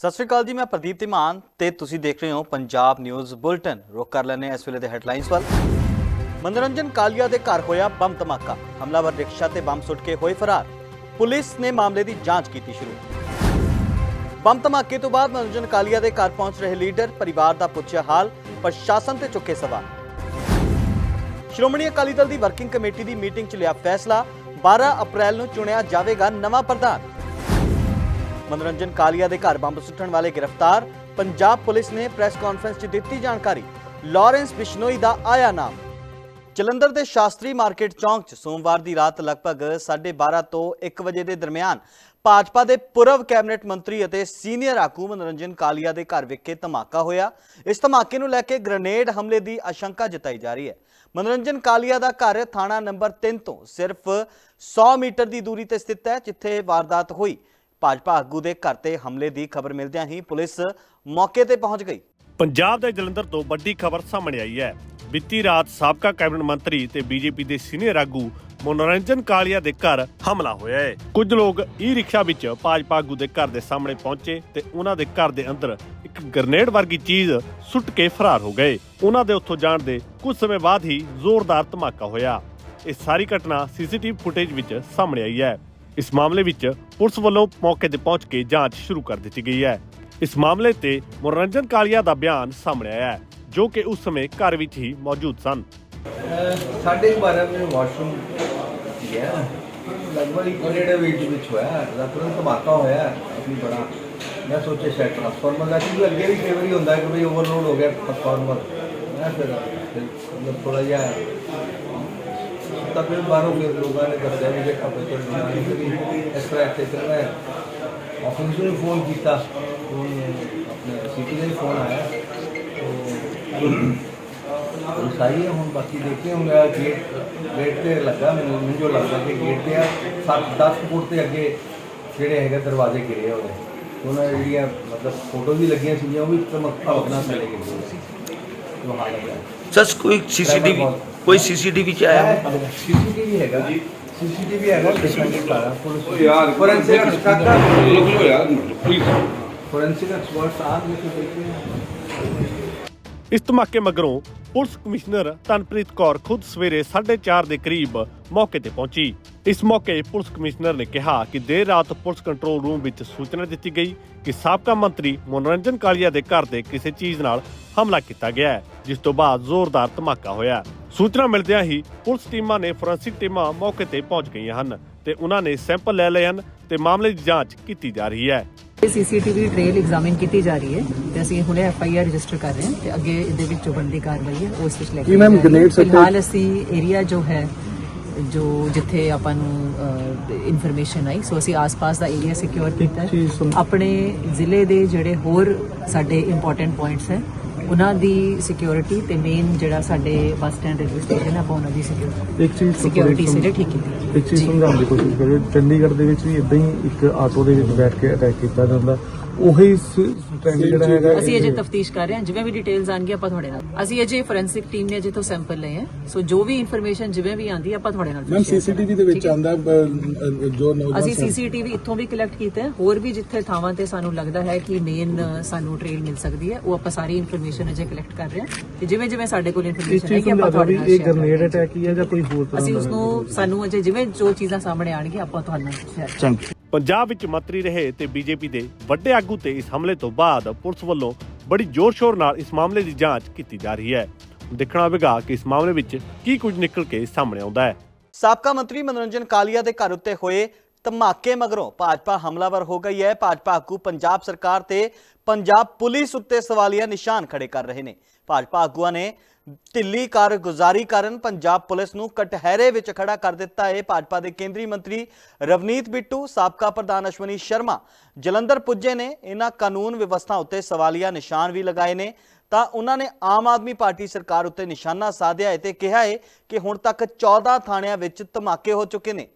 ਸਤਿ ਸ਼੍ਰੀ ਅਕਾਲ ਜੀ, ਮੈਂ ਪ੍ਰਦੀਪ ਤਿਮਾਨ ਤੇ ਤੁਸੀਂ ਦੇਖ ਰਹੇ ਹੋ ਪੰਜਾਬ ਨਿਊਜ਼ ਬੁਲਟਨ। ਰੁਕ ਕਰ ਲੈਨੇ ਇਸ ਵੇਲੇ ਦੇ ਹੈਡਲਾਈਨਸ ਵੱਲ। ਮਨੋਰੰਜਨ ਕਾਲੀਆ ਦੇ ਘਰ ਹੋਇਆ ਬੰਬ ਧਮਾਕਾ। ਹਮਲਾਵਰ ਰਿਕਸ਼ਾ ਤੇ ਬੰਬ ਸੁੱਟ ਕੇ ਹੋਏ ਫਰਾਰ। ਪੁਲਿਸ ਨੇ ਮਾਮਲੇ ਦੀ ਜਾਂਚ ਕੀਤੀ ਸ਼ੁਰੂ। ਬੰਬ ਧਮਾਕੇ ਤੋਂ ਬਾਅਦ ਮਨੋਰੰਜਨ ਕਾਲੀਆ ਦੇ ਘਰ ਪਹੁੰਚ ਰਹੇ ਲੀਡਰ, ਪਰਿਵਾਰ ਦਾ ਪੁੱਛਿਆ ਹਾਲ, ਪ੍ਰਸ਼ਾਸਨ ਤੇ ਚੁੱਕੇ ਸਵਾਲ। ਸ਼੍ਰੋਮਣੀ ਅਕਾਲੀ ਦਲ ਦੀ ਵਰਕਿੰਗ ਕਮੇਟੀ ਦੀ ਮੀਟਿੰਗ 'ਚ ਲਿਆ ਫੈਸਲਾ। 12 ਅਪ੍ਰੈਲ ਨੂੰ ਚੁਣਿਆ ਜਾਵੇਗਾ ਨਵਾਂ ਪ੍ਰਧਾਨ। ਮਨੋਰੰਜਨ ਕਾਲੀਆ ਦੇ ਘਰ ਬੰਬ ਸੁੱਟਣ ਵਾਲੇ ਗ੍ਰਿਫਤਾਰ। ਪੰਜਾਬ ਪੁਲਿਸ ਨੇ ਪ੍ਰੈਸ ਕਾਨਫਰੰਸ 'ਚ ਦਿੱਤੀ ਜਾਣਕਾਰੀ। ਲਾਰੈਂਸ ਬਿਸ਼ਨੋਈ ਦਾ ਆਇਆ ਨਾਮ। ਜਲੰਧਰ ਦੇ ਸ਼ਾਸਤਰੀ ਮਾਰਕੀਟ ਚੌਂਕ 'ਚ ਸੋਮਵਾਰ ਦੀ ਰਾਤ ਲਗਭਗ 12:30 ਤੋਂ 1 ਵਜੇ ਦੇ ਦਰਮਿਆਨ ਭਾਜਪਾ ਦੇ ਪੂਰਵ ਕੈਬਨਿਟ ਮੰਤਰੀ ਅਤੇ ਸੀਨੀਅਰ ਆਗੂ ਮਨੋਰੰਜਨ ਕਾਲੀਆ ਦੇ ਘਰ ਵਿਖੇ ਧਮਾਕਾ ਹੋਇਆ। ਇਸ ਧਮਾਕੇ ਨੂੰ ਲੈ ਕੇ ਗ੍ਰਨੇਡ ਹਮਲੇ ਦੀ ਆਸ਼ੰਕਾ ਜਤਾਈ ਜਾ ਰਹੀ ਹੈ। ਮਨੋਰੰਜਨ ਕਾਲੀਆ ਦਾ ਘਰ ਥਾਣਾ ਨੰਬਰ 3 ਤੋਂ ਸਿਰਫ 100 ਮੀਟਰ ਦੀ ਦੂਰੀ ਤੇ ਸਥਿਤ ਹੈ, ਜਿੱਥੇ ਵਾਰਦਾਤ ਹੋਈ। ਭਾਜਪਾ ਆਗੂ ਦੇ ਘਰ ਤੇ ਹਮਲੇ ਦੀ ਖਬਰ ਮਿਲਦਿਆਂ ਹੀ ਪੁਲਿਸ ਮੌਕੇ ਤੇ ਪਹੁੰਚ ਗਈ। ਪੰਜਾਬ ਦੇ ਜਲੰਧਰ ਤੋਂ ਵੱਡੀ ਖਬਰ ਸਾਹਮਣੇ ਆਈ ਹੈ। ਬੀਤੀ ਰਾਤ ਸਾਬਕਾ ਕੈਬਨਿਟ ਮੰਤਰੀ ਤੇ ਬੀਜੇਪੀ ਦੇ ਸੀਨੀਅਰ ਆਗੂ ਮਨੋਰੰਜਨ ਕਾਲੀਆ ਦੇ ਘਰ ਹਮਲਾ ਹੋਇਆ ਹੈ। ਕੁਝ ਲੋਕ ਈ ਰਿਕਸ਼ਾ ਵਿੱਚ ਭਾਜਪਾ ਆਗੂ ਦੇ ਘਰ ਦੇ ਸਾਹਮਣੇ ਪਹੁੰਚੇ ਤੇ ਉਹਨਾਂ ਦੇ ਘਰ ਦੇ ਅੰਦਰ ਇੱਕ ਗ੍ਰਨੇਡ ਵਰਗੀ ਚੀਜ਼ ਸੁੱਟ ਕੇ ਫਰਾਰ ਹੋ ਗਏ। ਉਹਨਾਂ ਦੇ ਉੱਥੋਂ ਜਾਣ ਦੇ ਕੁਝ ਸਮੇਂ ਬਾਅਦ ਹੀ ਜ਼ੋਰਦਾਰ ਧਮਾਕਾ ਹੋਇਆ। ਇਹ ਸਾਰੀ ਘਟਨਾ ਸੀਸੀਟੀਵੀ ਫੁਟੇਜ ਵਿੱਚ ਸਾਹਮਣੇ ਆਈ ਹੈ। ਇਸ ਮਾਮਲੇ ਵਿੱਚ ਪੁਲਿਸ ਵੱਲੋਂ ਮੌਕੇ ਤੇ ਪਹੁੰਚ ਕੇ ਜਾਂਚ ਸ਼ੁਰੂ ਕਰ ਦਿੱਤੀ ਗਈ ਹੈ। ਇਸ ਮਾਮਲੇ ਤੇ ਮਨੋਰੰਜਨ ਕਾਲੀਆ ਦਾ ਬਿਆਨ ਸਾਹਮਣੇ ਆਇਆ ਹੈ, ਜੋ ਕਿ ਉਸ ਸਮੇਂ ਘਰ ਵਿੱਚ ਹੀ ਮੌਜੂਦ ਸਨ। ਸਾਢੇ ਕੁ ਬਾਰਾਂ ਵਜੇ ਵਾਸ਼ਰੂਮ ਗਿਆ ਲਗਭਗ ਇੱਕ ਡੇਢ ਵਜੇ ਵਿੱਚ ਹੋਇਆ ਦਾ ਤੁਰੰਤ ਧਮਾਕਾ ਹੋਇਆ ਕਾਫੀ ਬੜਾ, ਮੈਂ ਸੋਚਿਆ ਸ਼ਾਇਦ ਟ੍ਰਾਂਸਫਾਰਮਰ ਦਾ, ਕਿਉਂਕਿ ਅੱਗੇ ਵੀ ਕਈ ਵਾਰੀ ਹੁੰਦਾ ਹੈ ਕਿ ਵੀ ਓਵਰਲੋਡ ਹੋ ਗਿਆ ਟ੍ਰਾਂਸਫਾਰਮਰ ਮੈਂ ਫਿਰ ਫਿਰ ਮਤਲਬ ਥੋੜਾ ਜਿਹਾ ਤਾਂ ਫਿਰ ਬਾਹਰੋਂ ਫਿਰ ਲੋਕਾਂ ਨੇ ਦੱਸਿਆ ਵੀ ਕਿ ਕਾਫੀ ਤੋਂ ਬਿਮਾਰੀ ਸੀ ਇਸ ਤਰ੍ਹਾਂ ਇੱਥੇ ਚੱਲ ਰਿਹਾ। ਹੈ ਆਫਿਸ ਨੂੰ ਫੋਨ ਕੀਤਾ ਫੋਨ ਆਪਣੇ ਸਿਟੀ ਦਾ ਹੀ ਫੋਨ ਆਇਆ। तो ਸਹੀ ਹੈ ਹੁਣ ਬਾਕੀ ਦੇਖਦੇ ਹਾਂ ਮੇਰਾ ਗੇਟ ਗੇਟ ਤੇ ਲੱਗਾ ਮੈਨੂੰ ਮੈਨੂੰ ਜੋ ਲੱਗਦਾ ਕਿ ਗੇਟ ਤੇ ਆ 7 10 ਫੁੱਟ ਤੇ ਅੱਗੇ ਜਿਹੜੇ ਹੈਗੇ ਦਰਵਾਜ਼ੇ ਗਿਰੇ ਹੋਏ ਤੇ ਉਹਨਾਂ ਦੀਆਂ ਜਿਹੜੀਆਂ ਮਤਲਬ ਫੋਟੋ ਵੀ ਲੱਗੀਆਂ ਸੀਗੀਆਂ ਉਹ ਵੀ ਚਮਕ ਭਵਕਣਾ ਚਲੇ ਗਏ। ਸੀ ਜੋ ਹਾਲਤ ਹੈ। ਸਰ ਕੋਈ ਸੀਸੀਟੀਵੀ ਕੋਈ ਸੀਸੀਟੀਵੀ ਚ ਆਇਆ ਸੀਸੀਟੀਵੀ ਹੈਗਾ। ਸੀਸੀਟੀਵੀ ਹੈਗਾ ਦੇਖਾਂਗੇ ਸਾਰਾ ਪੁਲਿਸ ਯਾਰ ਫੋਰੈਂਸਿਕ ਐਕਸਪਰਟ ਫੋਰੈਂਸਿਕ ਐਕਸਪਰਟ ਆ ਕੇ ਦੇਖਦੇ ਹਾਂ। ਇਸ ਧਮਾਕੇ ਮਗਰੋਂ ਪੁਲਿਸ ਕਮਿਸ਼ਨਰ ਤਨਪ੍ਰੀਤ ਕੌਰ ਖੁਦ ਸਵੇਰੇ 4:30 ਦੇ ਕਰੀਬ ਮੌਕੇ ਤੇ ਪਹੁੰਚੀ। ਇਸ ਮੌਕੇ ਪੁਲਿਸ ਕਮਿਸ਼ਨਰ ਨੇ ਕਿਹਾ ਕਿ ਦੇਰ ਰਾਤ ਪੁਲਿਸ ਕੰਟਰੋਲ ਰੂਮ ਵਿੱਚ ਸੂਚਨਾ ਦਿੱਤੀ ਗਈ ਕਿ ਸਾਬਕਾ ਮੰਤਰੀ ਮਨੋਰੰਜਨ ਕਾਲੀਆ ਦੇ ਘਰ ਤੇ ਕਿਸੇ ਚੀਜ਼ ਨਾਲ ਹਮਲਾ ਕੀਤਾ ਗਿਆ ਹੈ ਜਿਸ ਤੋਂ ਬਾਅਦ ਜ਼ੋਰਦਾਰ ਧਮਾਕਾ ਹੋਇਆ। ਸੂਚਨਾ ਮਿਲਦਿਆਂ ਹੀ ਪੁਲਿਸ ਟੀਮਾਂ ਨੇ ਫੋਰੈਂਸਿਕ ਟੀਮਾਂ ਮੌਕੇ ਤੇ ਪਹੁੰਚ ਗਈਆਂ ਹਨ ਤੇ ਉਹਨਾਂ ਨੇ ਸੈਂਪਲ ਲੈ ਲਏ ਹਨ ਤੇ ਮਾਮਲੇ ਦੀ ਜਾਂਚ ਕੀਤੀ ਜਾ ਰਹੀ ਹੈ। ਸੀਸੀਟੀਵੀ ਟ੍ਰੇਲ ਐਗਜ਼ਾਮਿਨ ਕੀਤੀ ਜਾ ਰਹੀ ਹੈ ਤੇ ਅਸੀਂ ਹੁਣੇ ਐਫ ਆਈ ਆਰ ਰਜਿਸਟਰ ਕਰ ਰਹੇ ਹਾਂ ਤੇ ਅੱਗੇ ਇਹਦੇ ਵਿੱਚ ਜੋ ਬਣਦੀ ਕਾਰਵਾਈ ਹੈ ਉਹ ਇਸ ਵਿੱਚ ਲੈ ਕੇ ਮੈਮ ਗ੍ਰੇਨੇਡ ਫਿਲਹਾਲ ਅਸੀਂ ਏਰੀਆ ਜੋ ਹੈ ਜੋ ਜਿੱਥੇ ਆਪਾਂ ਨੂੰ ਇਨਫੋਰਮੇਸ਼ਨ ਆਈ ਸੋ ਅਸੀਂ ਆਸ-ਪਾਸ ਦਾ ਏਰੀਆ ਸਿਕਿਉਰ ਕੀਤਾ ਹੈ। ਆਪਣੇ ਜ਼ਿਲ੍ਹੇ ਦੇ ਜਿਹੜੇ ਹੋਰ ਸਾਡੇ ਇੰਪੋਰਟੈਂਟ ਪੁਆਇੰਟਸ ਹੈ ਉਹਨਾਂ ਦੀ ਸਿਕਿਉਰਿਟੀ ਤੇ ਮੇਨ ਜਿਹੜਾ ਸਾਡੇ ਬੱਸ ਸਟੈਂਡ ਰੇਲਵੇ ਸਟੇਸ਼ਨ ਹੈ ਆਪਾਂ ਉਹਨਾਂ ਦੀ ਸਿਕਿਉਰਿਟੀ ਇੱਕ ਚੀਜ਼ ਸਿਕਿਉਰਿਟੀ ਠੀਕ ਕੀਤੀ ਇੱਕ ਚੀਜ਼। ਸਮਝਾਉਣ ਦੀ ਕੋਸ਼ਿਸ਼ ਕਰਿਓ ਚੰਡੀਗੜ੍ਹ ਦੇ ਵਿੱਚ ਵੀ ਇਦਾਂ ਹੀ ਇੱਕ ਆਟੋ ਦੇ ਵਿੱਚ ਬੈਠ ਕੇ ਅਟੈਕ ਕੀਤਾ ਜਾਂਦਾ ਉਹੀ ਟ੍ਰੈਂਡ ਜਿਹੜਾ ਹੈਗਾ ਅਸੀਂ ਅਜੇ ਤਫਤੀਸ਼ ਕਰ ਰਹੇ ਹਾਂ ਜਿਵੇਂ ਵੀ ਡਿਟੇਲਸ ਆਣਗੇ ਆਪਾਂ ਤੁਹਾਡੇ ਨਾਲ। ਅਸੀਂ ਅਜੇ ਫੋਰੈਂਸਿਕ ਟੀਮ ਨੇ ਅਜੇ ਤੋਂ ਸੈਂਪਲ ਲਏ ਹੈ। ਸੋ ਜੋ ਵੀ ਇਨਫੋਰਮੇਸ਼ਨ ਜਿਵੇਂ ਵੀ ਆਂਦੀ ਆਪਾਂ ਤੁਹਾਡੇ ਨਾਲ ਮੈਮ। ਸੀਸੀਟੀਵੀ ਦੇ ਵਿੱਚ? ਆਂਦਾ ਜੋ ਨੌਜਵਾਨ ਅਸੀਂ ਸੀਸੀਟੀਵੀ ਇੱਥੋਂ ਵੀ ਕਲੈਕਟ ਕੀਤਾ ਹੈ। ਹੋਰ ਵੀ ਜਿੱਥੇ ਥਾਵਾਂ ਤੇ ਸਾਨੂੰ ਲੱਗਦਾ ਹੈ ਕਿ ਮੇਨ ਸਾਨੂੰ ਟ੍ਰੇਲ ਮਿਲ ਸਕਦੀ ਹੈ ਉਹ ਆਪਾਂ ਸਾਰੀ ਇਨਫੋਰਮੇਸ਼ਨ ਅਜੇ ਕਲੈਕਟ ਕਰ ਰਹੇ ਹਾਂ। ਤੇ ਜਿਵੇਂ ਜਿਵੇਂ ਸਾਡੇ ਕੋਲ ਇਨਫੋਰਮੇਸ਼ਨ ਹੈ ਕਿ ਆਪਾਂ ਤੁਹਾਡੇ ਨਾਲ ਇਹ ਗ੍ਰਨੇਡ। ਅਟੈਕ ਹੀ ਹੈ ਜਾਂ ਕੋਈ ਹੋਰ ਤਰ੍ਹਾਂ ਅਸੀਂ ਦਾ ਉਸ ਨੂੰ ਸਾਨੂੰ ਅਜੇ ਜਿਵੇਂ ਜੋ ਚੀਜ਼ਾਂ ਸਾਹਮਣੇ ਆਣਗੀਆਂ ਆਪਾਂ ਤੁਹਾਡੇ ਨਾਲ ਸ਼ੇਅਰ ਕਰਾਂਗੇ ਪੰਜਾਬ ਵਿੱਚ ਮੰਤਰੀ ਰਹੇ ਤੇ ਬੀਜੇਪੀ ਦੇ ਵੱਡੇ ਆਗੂ ਤੇ ਇਸ ਹਮਲੇ ਤੋਂ ਬਾਅਦ ਪੁਲਿਸ ਵੱਲੋਂ ਬੜੀ ਜ਼ੋਰ-ਸ਼ੋਰ ਨਾਲ ਇਸ ਮਾਮਲੇ ਦੀ ਜਾਂਚ ਕੀਤੀ ਜਾ ਰਹੀ ਹੈ। ਦੇਖਣਾ ਹੋਵੇਗਾ ਕਿ ਇਸ ਮਾਮਲੇ ਵਿੱਚ ਕੀ ਕੁਝ ਨਿਕਲ ਕੇ ਸਾਹਮਣੇ ਆਉਂਦਾ ਹੈ। ਸਾਬਕਾ ਮੰਤਰੀ ਮਨੋਰੰਜਨ ਕਾਲੀਆ ਦੇ ਘਰ ਉੱਤੇ ਹੋਏ ਧਮਾਕੇ ਮਗਰੋਂ ਭਾਜਪਾ ਹਮਲਾਵਰ ਹੋ ਗਈ ਹੈ। ਭਾਜਪਾ ਆਗੂ ਪੰਜਾਬ ਸਰਕਾਰ ਤੇ ਪੰਜਾਬ ਪੁਲਿਸ ਉੱਤੇ ਸਵਾਲੀਆ ਨਿਸ਼ਾਨ ਖੜੇ ਕਰ ਰਹੇ ਨੇ। ਭਾਜਪਾ ਆਗੂਆਂ ਨੇ ਢਿੱਲੀ ਕਾਰਗੁਜ਼ਾਰੀ ਕਾਰਨ ਪੰਜਾਬ ਪੁਲਿਸ ਨੂੰ ਕਟਹਿਰੇ ਵਿੱਚ ਖੜਾ ਕਰ ਦਿੱਤਾ। ਹੈ ਭਾਜਪਾ ਦੇ ਕੇਂਦਰੀ ਮੰਤਰੀ ਰਵਨੀਤ ਬਿੱਟੂ, ਸਾਬਕਾ ਪ੍ਰਧਾਨ ਅਸ਼ਵਨੀ ਸ਼ਰਮਾ, ਜਲੰਧਰ ਪੁੱਜੇ ਨੇ। ਇਹਨਾਂ ਕਾਨੂੰਨ ਵਿਵਸਥਾ ਉੱਤੇ ਸਵਾਲੀਆ ਨਿਸ਼ਾਨ ਵੀ ਲਗਾਏ ਨੇ। ਤਾਂ ਉਹਨਾਂ ਨੇ ਆਮ ਆਦਮੀ ਪਾਰਟੀ ਸਰਕਾਰ ਉੱਤੇ ਨਿਸ਼ਾਨਾ ਸਾਧਿਆ ਹੈ ਤੇ ਕਿਹਾ ਹੈ ਕਿ ਹੁਣ ਤੱਕ 14 ਥਾਣਿਆਂ ਵਿੱਚ ਧਮਾਕੇ ਹੋ ਚੁੱਕੇ ਨੇ।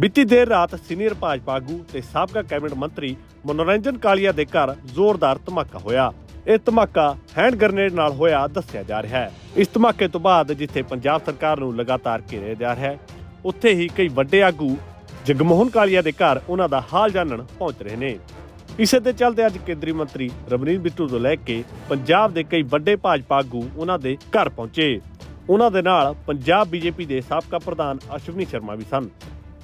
ਬੀਤੀ ਦੇਰ ਰਾਤ ਸੀਨੀਅਰ ਭਾਜਪਾ ਆਗੂ ਤੇ ਸਾਬਕਾ ਕੈਬਨਿਟ ਮੰਤਰੀ ਮਨੋਰੰਜਨ ਕਾਲੀਆ ਦੇ ਘਰ ਜ਼ੋਰਦਾਰ ਧਮਾਕਾ ਹੋਇਆ। ਇਹ ਧਮਾਕਾ ਹੈਂਡ ਗ੍ਰਨੇਡ ਨਾਲ ਹੋਇਆ ਦੱਸਿਆ ਜਾ ਰਿਹਾ ਹੈ। ਇਸ ਧਮਾਕੇ ਤੋਂ ਬਾਅਦ ਜਿੱਥੇ ਪੰਜਾਬ ਸਰਕਾਰ ਨੂੰ ਲਗਾਤਾਰ ਘੇਰਿਆ ਜਾ ਰਿਹਾ ਹੈ, ਉੱਥੇ ਹੀ ਕਈ ਵੱਡੇ ਆਗੂ ਜਗਮੋਹਨ ਕਾਲੀਆ ਦੇ ਘਰ ਉਹਨਾਂ ਦਾ ਹਾਲ ਜਾਣਨ ਪਹੁੰਚ ਰਹੇ ਨੇ। ਇਸੇ ਦੇ ਚੱਲਦੇ ਅੱਜ ਕੇਂਦਰੀ ਮੰਤਰੀ ਰਮਨੀਤ ਬਿੱਟੂ ਤੋਂ ਲੈ ਕੇ ਪੰਜਾਬ ਦੇ ਕਈ ਵੱਡੇ ਭਾਜਪਾ ਆਗੂ ਉਹਨਾਂ ਦੇ ਘਰ ਪਹੁੰਚੇ। ਉਹਨਾਂ ਦੇ ਨਾਲ ਪੰਜਾਬ ਬੀਜੇਪੀ ਦੇ ਸਾਬਕਾ ਪ੍ਰਧਾਨ ਅਸ਼ਵਨੀ ਸ਼ਰਮਾ ਵੀ ਸਨ।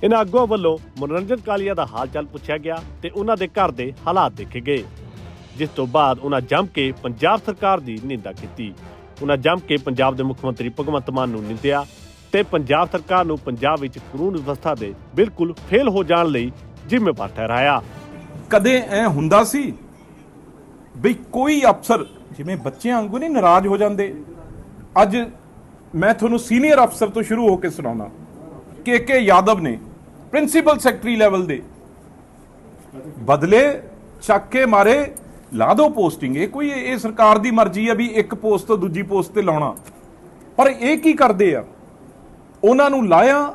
ਇਹਨਾਂ ਆਗੂਆਂ ਵੱਲੋਂ ਮਨੋਰੰਜਨ ਕਾਲੀਆ ਦਾ ਹਾਲ ਚਾਲ ਪੁੱਛਿਆ ਗਿਆ ਤੇ ਉਹਨਾਂ ਦੇ ਘਰ ਦੇ ਹਾਲਾਤ ਦੇਖੇ ਗਏ, ਜਿਸ ਤੋਂ ਬਾਅਦ ਉਹਨਾਂ ਜੰਮ ਕੇ ਪੰਜਾਬ ਸਰਕਾਰ ਦੀ ਨਿੰਦਾ ਕੀਤੀ। ਉਹਨਾਂ ਜੰਮ ਕੇ ਪੰਜਾਬ ਦੇ ਮੁੱਖ ਮੰਤਰੀ ਭਗਵੰਤ ਮਾਨ ਨੂੰ ਨਿੰਦਿਆ ਤੇ ਪੰਜਾਬ ਸਰਕਾਰ ਨੂੰ ਪੰਜਾਬ ਵਿੱਚ ਕਾਨੂੰਨ ਵਿਵਸਥਾ ਦੇ ਬਿਲਕੁਲ ਫੇਲ ਹੋ ਜਾਣ ਲਈ ਜ਼ਿੰਮੇਵਾਰ ਠਹਿਰਾਇਆ। ਕਦੇ ਐ ਹੁੰਦਾ ਸੀ ਵੀ ਕੋਈ ਅਫਸਰ ਜਿਵੇਂ ਬੱਚਿਆਂ ਵਾਂਗੂ ਨਹੀਂ ਨਾਰਾਜ਼ ਹੋ ਜਾਂਦੇ? ਅੱਜ ਮੈਂ ਤੁਹਾਨੂੰ ਸੀਨੀਅਰ ਅਫਸਰ ਤੋਂ ਸ਼ੁਰੂ ਹੋ ਕੇ ਸੁਣਾਉਣਾ ਕੇ ਕੇ ਯਾਦਵ ਨੇ ਪ੍ਰਿੰਸੀਪਲ ਸੈਕਟਰੀ ਲੈਵਲ ਦੇ। ਬਦਲੇ ਚੱਕ ਕੇ ਮਾਰੇ, ਲਾ ਦੋ ਪੋਸਟਿੰਗ। ਇਹ ਕੋਈ, ਇਹ ਸਰਕਾਰ ਦੀ ਮਰਜ਼ੀ ਆ ਵੀ ਇੱਕ ਪੋਸਟ ਤੋਂ ਦੂਜੀ ਪੋਸਟ ਤੇ ਲਾਉਣਾ। ਪਰ ਇਹ ਕੀ ਕਰਦੇ ਆ? ਉਹਨਾਂ ਨੂੰ ਲਾਇਆ,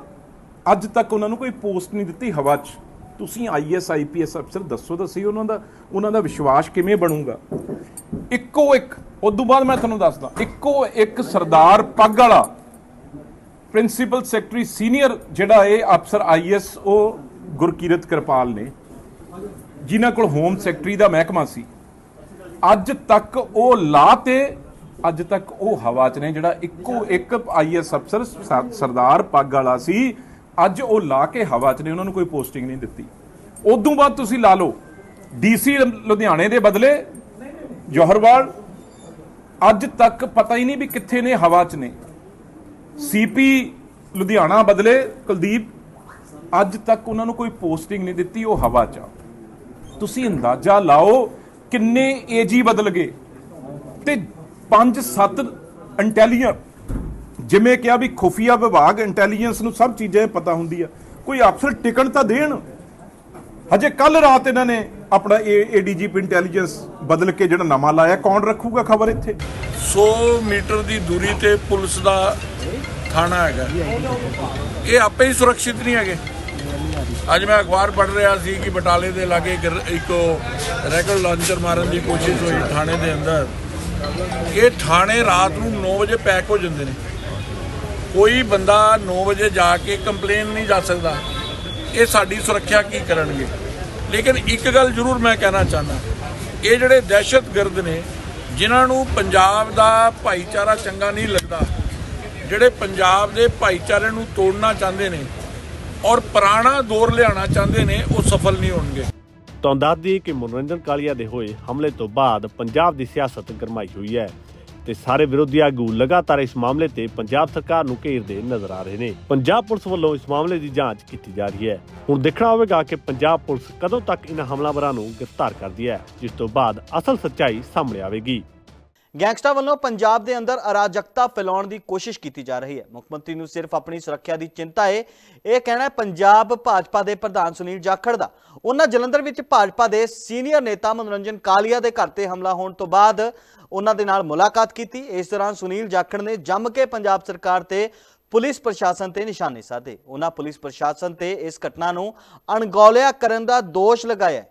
ਅੱਜ ਤੱਕ ਉਹਨਾਂ ਨੂੰ ਕੋਈ ਪੋਸਟ ਨਹੀਂ ਦਿੱਤੀ ਹਵਾ 'ਚ। ਤੁਸੀਂ ਆਈਐਸ ਆਈਪੀਐਸ ਅਫਸਰ ਦੱਸੋ ਤਾਂ ਸਹੀ ਉਹਨਾਂ ਦਾ ਉਹਨਾਂ ਦਾ ਵਿਸ਼ਵਾਸ ਕਿਵੇਂ ਬਣੂਗਾ? ਇੱਕੋ ਇੱਕ, ਉਦੋਂ ਬਾਅਦ ਮੈਂ ਤੁਹਾਨੂੰ ਦੱਸਦਾ, ਇੱਕੋ ਇੱਕ ਸਰਦਾਰ ਪੱਗ ਵਾਲਾ ਪ੍ਰਿੰਸੀਪਲ ਸੈਕਟਰੀ ਸੀਨੀਅਰ ਜਿਹੜਾ ਇਹ ਅਫਸਰ ਆਈਐਸ, ਉਹ ਗੁਰਕੀਰਤ ਕਿਰਪਾਲ ਨੇ। ਜਿਨ੍ਹਾਂ ਕੋਲ ਹੋਮ ਸੈਕਟਰੀ ਦਾ ਮਹਿਕਮਾ ਸੀ। ਅੱਜ ਤੱਕ ਉਹ ਲਾ ਤੇ, ਅੱਜ ਤੱਕ ਉਹ ਹਵਾ 'ਚ ਨੇ, ਜਿਹੜਾ ਇੱਕੋ ਇੱਕ ਆਈਐਸ ਅਫਸਰ ਸਰਦਾਰ ਪੱਗ ਵਾਲਾ ਸੀ। ਅੱਜ ਉਹ ਲਾ ਕੇ ਹਵਾ 'ਚ ਨੇ, ਉਹਨਾਂ ਨੂੰ ਕੋਈ ਪੋਸਟਿੰਗ ਨਹੀਂ ਦਿੱਤੀ। ਉਦੋਂ ਬਾਅਦ ਤੁਸੀਂ ਲਾ ਲਓ ਡੀਸੀ ਲੁਧਿਆਣੇ ਦੇ ਬਦਲੇ, ਜੋਹਰਵਾਲ, ਅੱਜ ਤੱਕ ਪਤਾ ਹੀ ਨਹੀਂ ਵੀ ਕਿੱਥੇ ਨੇ, ਹਵਾ 'ਚ ਨੇ। ਸੀਪੀ ਲੁਧਿਆਣਾ ਬਦਲੇ ਕੁਲਦੀਪ, ਅੱਜ ਤੱਕ ਉਹਨਾਂ ਨੂੰ ਕੋਈ ਪੋਸਟਿੰਗ ਨਹੀਂ ਦਿੱਤੀ, ਉਹ ਹਵਾ 'ਚ ਆ। ਤੁਸੀਂ ਅੰਦਾਜ਼ਾ ਲਾਓ ਕਿੰਨੇ ਏਜੀ ਬਦਲ ਗਏ ਤੇ 5-7 ਇੰਟੈਲੀਜੈਂਟ ਜਿਵੇਂ ਕਿਹਾ ਵੀ ਖੁਫੀਆ ਵਿਭਾਗ ਇੰਟੈਲੀਜੈਂਸ ਨੂੰ ਸਭ ਚੀਜ਼ਾਂ ਪਤਾ ਹੁੰਦੀ ਆ। ਕੋਈ ਅਫਸਰ ਟਿਕਣ ਤਾਂ ਦੇਣ। ਹਜੇ ਕੱਲ ਰਾਤ ਇਹਨਾਂ ਨੇ ਆਪਣਾ ਏਡੀਜੀਪੀ ਇੰਟੈਲੀਜੈਂਸ ਬਦਲ ਕੇ ਜਿਹੜਾ ਨਵਾਂ ਲਾਇਆ, ਕੌਣ ਰੱਖੂਗਾ ਖਬਰ ਇੱਥੇ? 100 ਮੀਟਰ ਦੀ ਦੂਰੀ ਤੇ ਪੁਲਿਸ ਦਾ ਥਾਣਾ ਹੈਗਾ। ਇਹ ਆਪੇ ਹੀ ਸੁਰੱਖਿਅਤ ਨਹੀਂ ਹੈਗੇ। ਅੱਜ ਮੈਂ ਅਖਬਾਰ ਪੜ੍ਹ ਰਿਹਾ ਸੀ ਕਿ ਬਟਾਲੇ ਦੇ ਲਾਗੇ ਇੱਕ ਇੱਕ ਰੈਕਲ ਲਾਂਚਰ ਮਾਰਨ ਦੀ ਕੋਸ਼ਿਸ਼ ਹੋਈ ਥਾਣੇ ਦੇ ਅੰਦਰ। ਇਹ ਥਾਣੇ ਰਾਤ ਨੂੰ 9 ਵਜੇ ਪੈਕ ਹੋ ਜਾਂਦੇ ਨੇ। ਕੋਈ ਬੰਦਾ 9 ਵਜੇ ਜਾ ਕੇ ਕੰਪਲੇਨ ਨਹੀਂ ਜਾ ਸਕਦਾ। ਇਹ ਸਾਡੀ ਸੁਰੱਖਿਆ ਕੀ ਕਰਨਗੇ? ਲੇਕਿਨ ਇੱਕ ਗੱਲ ਜ਼ਰੂਰ ਮੈਂ ਕਹਿਣਾ ਚਾਹੁੰਦਾ। ਇਹ ਜਿਹੜੇ ਦਹਿਸ਼ਤਗਰਦ ਨੇ, ਜਿਨ੍ਹਾਂ ਨੂੰ ਪੰਜਾਬ ਦਾ ਭਾਈਚਾਰਾ ਚੰਗਾ ਨਹੀਂ ਲੱਗਦਾ ਜਿਹੜੇ ਪੰਜਾਬ ਦੇ ਭਾਈਚਾਰੇ ਨੂੰ ਤੋੜਨਾ ਚਾਹੁੰਦੇ ਨੇ ਔਰ ਪੁਰਾਣਾ ਦੌਰ ਲਿਆਉਣਾ ਚਾਹੁੰਦੇ ਨੇ, ਉਹ ਸਫਲ ਨਹੀਂ ਹੋਣਗੇ। ਤੁਹਾਨੂੰ ਦੱਸ ਕਿ ਮਨੋਰੰਜਨ ਕਾਲੀਆ ਦੇ ਹੋਏ ਹਮਲੇ ਤੋਂ ਬਾਅਦ ਪੰਜਾਬ ਦੀ ਸਿਆਸਤ ਗਰਮਾਈ ਹੋਈ ਹੈ ਤੇ ਸਾਰੇ ਵਿਰੋਧੀ ਆਗੂ ਲਗਾਤਾਰ ਇਸ ਮਾਮਲੇ ਤੇ ਪੰਜਾਬ ਸਰਕਾਰ ਨੂੰ ਘੇਰਦੇ ਨਜ਼ਰ ਆ ਰਹੇ ਨੇ। ਪੰਜਾਬ ਪੁਲਿਸ ਵੱਲੋਂ ਇਸ ਮਾਮਲੇ ਦੀ ਜਾਂਚ ਕੀਤੀ ਜਾ ਰਹੀ ਹੈ। ਹੁਣ ਦੇਖਣਾ ਹੋਵੇਗਾ ਕਿ ਪੰਜਾਬ ਪੁਲਿਸ ਕਦੋਂ ਤੱਕ ਇਨ੍ਹਾਂ ਹਮਲਾਵਰਾਂ ਨੂੰ ਗ੍ਰਿਫਤਾਰ ਕਰਦੀ ਹੈ, ਜਿਸ ਤੋਂ ਬਾਅਦ ਅਸਲ ਸੱਚਾਈ ਸਾਹਮਣੇ ਆਵੇਗੀ। ਗੈਂਗਸਟਰਾਂ ਵੱਲੋਂ ਪੰਜਾਬ ਦੇ ਅੰਦਰ ਅਰਾਜਕਤਾ ਫੈਲਾਉਣ ਦੀ ਕੋਸ਼ਿਸ਼ ਕੀਤੀ ਜਾ ਰਹੀ ਹੈ। ਮੁੱਖ ਮੰਤਰੀ ਨੂੰ ਸਿਰਫ ਆਪਣੀ ਸੁਰੱਖਿਆ ਦੀ ਚਿੰਤਾ ਹੈ ਇਹ ਕਹਿਣਾ ਹੈ, ਪੰਜਾਬ ਭਾਜਪਾ ਦੇ ਪ੍ਰਧਾਨ ਸੁਨੀਲ ਜਾਖੜ ਦਾ। ਉਹਨਾਂ ਜਲੰਧਰ ਵਿੱਚ ਭਾਜਪਾ ਦੇ ਸੀਨੀਅਰ ਨੇਤਾ ਮਨੋਰੰਜਨ ਕਾਲੀਆ ਦੇ ਘਰ ਤੇ ਹਮਲਾ ਹੋਣ ਤੋਂ ਬਾਅਦ ਉਹਨਾਂ ਦੇ ਨਾਲ ਮੁਲਾਕਾਤ ਕੀਤੀ। ਇਸ ਦੌਰਾਨ ਸੁਨੀਲ ਜਾਖੜ ਨੇ ਜੰਮ ਕੇ ਪੰਜਾਬ ਸਰਕਾਰ ਤੇ ਪੁਲਿਸ ਪ੍ਰਸ਼ਾਸਨ ਤੇ ਨਿਸ਼ਾਨੇ ਸਾਧੇ। ਉਹਨਾਂ ਪੁਲਿਸ ਪ੍ਰਸ਼ਾਸਨ ਤੇ ਇਸ ਘਟਨਾ ਨੂੰ ਅਣਗੌਲਿਆ ਕਰਨ ਦਾ ਦੋਸ਼ ਲਗਾਇਆ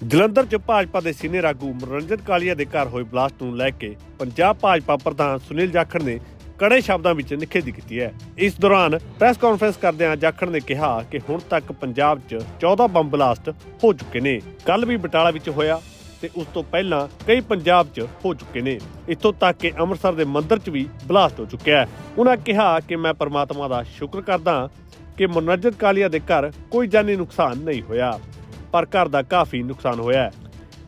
ਜਲੰਧਰ 'ਚ ਭਾਜਪਾ ਦੇ ਸੀਨੀਅਰ ਆਗੂ ਮਨੋਰੰਜਨ ਕਾਲੀਆ ਦੇ ਘਰ ਹੋਏ ਬਲਾਸਟ ਨੂੰ ਲੈ ਕੇ ਪੰਜਾਬ ਭਾਜਪਾ ਪ੍ਰਧਾਨ ਸੁਨੀਲ ਜਾਖੜ ਨੇ ਕੜੇ ਸ਼ਬਦਾਂ ਵਿੱਚ ਨਿਖੇਧੀ ਕੀਤੀ ਹੈ। ਇਸ ਦੌਰਾਨ ਪ੍ਰੈਸ ਕਾਨਫਰੰਸ ਕਰਦਿਆਂ ਜਾਖੜ ਨੇ ਕਿਹਾ ਕਿ ਹੁਣ ਤੱਕ ਪੰਜਾਬ 'ਚ 14 ਬੰਬ ਬਲਾਸਟ ਹੋ ਚੁੱਕੇ ਨੇ। ਕੱਲ ਵੀ ਬਟਾਲਾ ਵਿੱਚ ਹੋਇਆ ਤੇ ਉਸ ਤੋਂ ਪਹਿਲਾਂ ਕਈ ਪੰਜਾਬ 'ਚ ਹੋ ਚੁੱਕੇ ਨੇ। ਇੱਥੋਂ ਤੱਕ ਕਿ ਅੰਮ੍ਰਿਤਸਰ ਦੇ ਮੰਦਿਰ 'ਚ ਵੀ ਬਲਾਸਟ ਹੋ ਚੁੱਕਿਆ ਹੈ। ਉਹਨਾਂ ਕਿਹਾ ਕਿ ਮੈਂ ਪਰਮਾਤਮਾ ਦਾ ਸ਼ੁਕਰ ਕਰਦਾ ਕਿ ਮਨੋਰੰਜਨ ਕਾਲੀਆ ਦੇ ਘਰ ਕੋਈ ਜਾਨੀ ਨੁਕਸਾਨ ਨਹੀਂ ਹੋਇਆ। ਪਰ ਘਰ ਦਾ ਕਾਫੀ ਨੁਕਸਾਨ ਹੋਇਆ ਹੈ।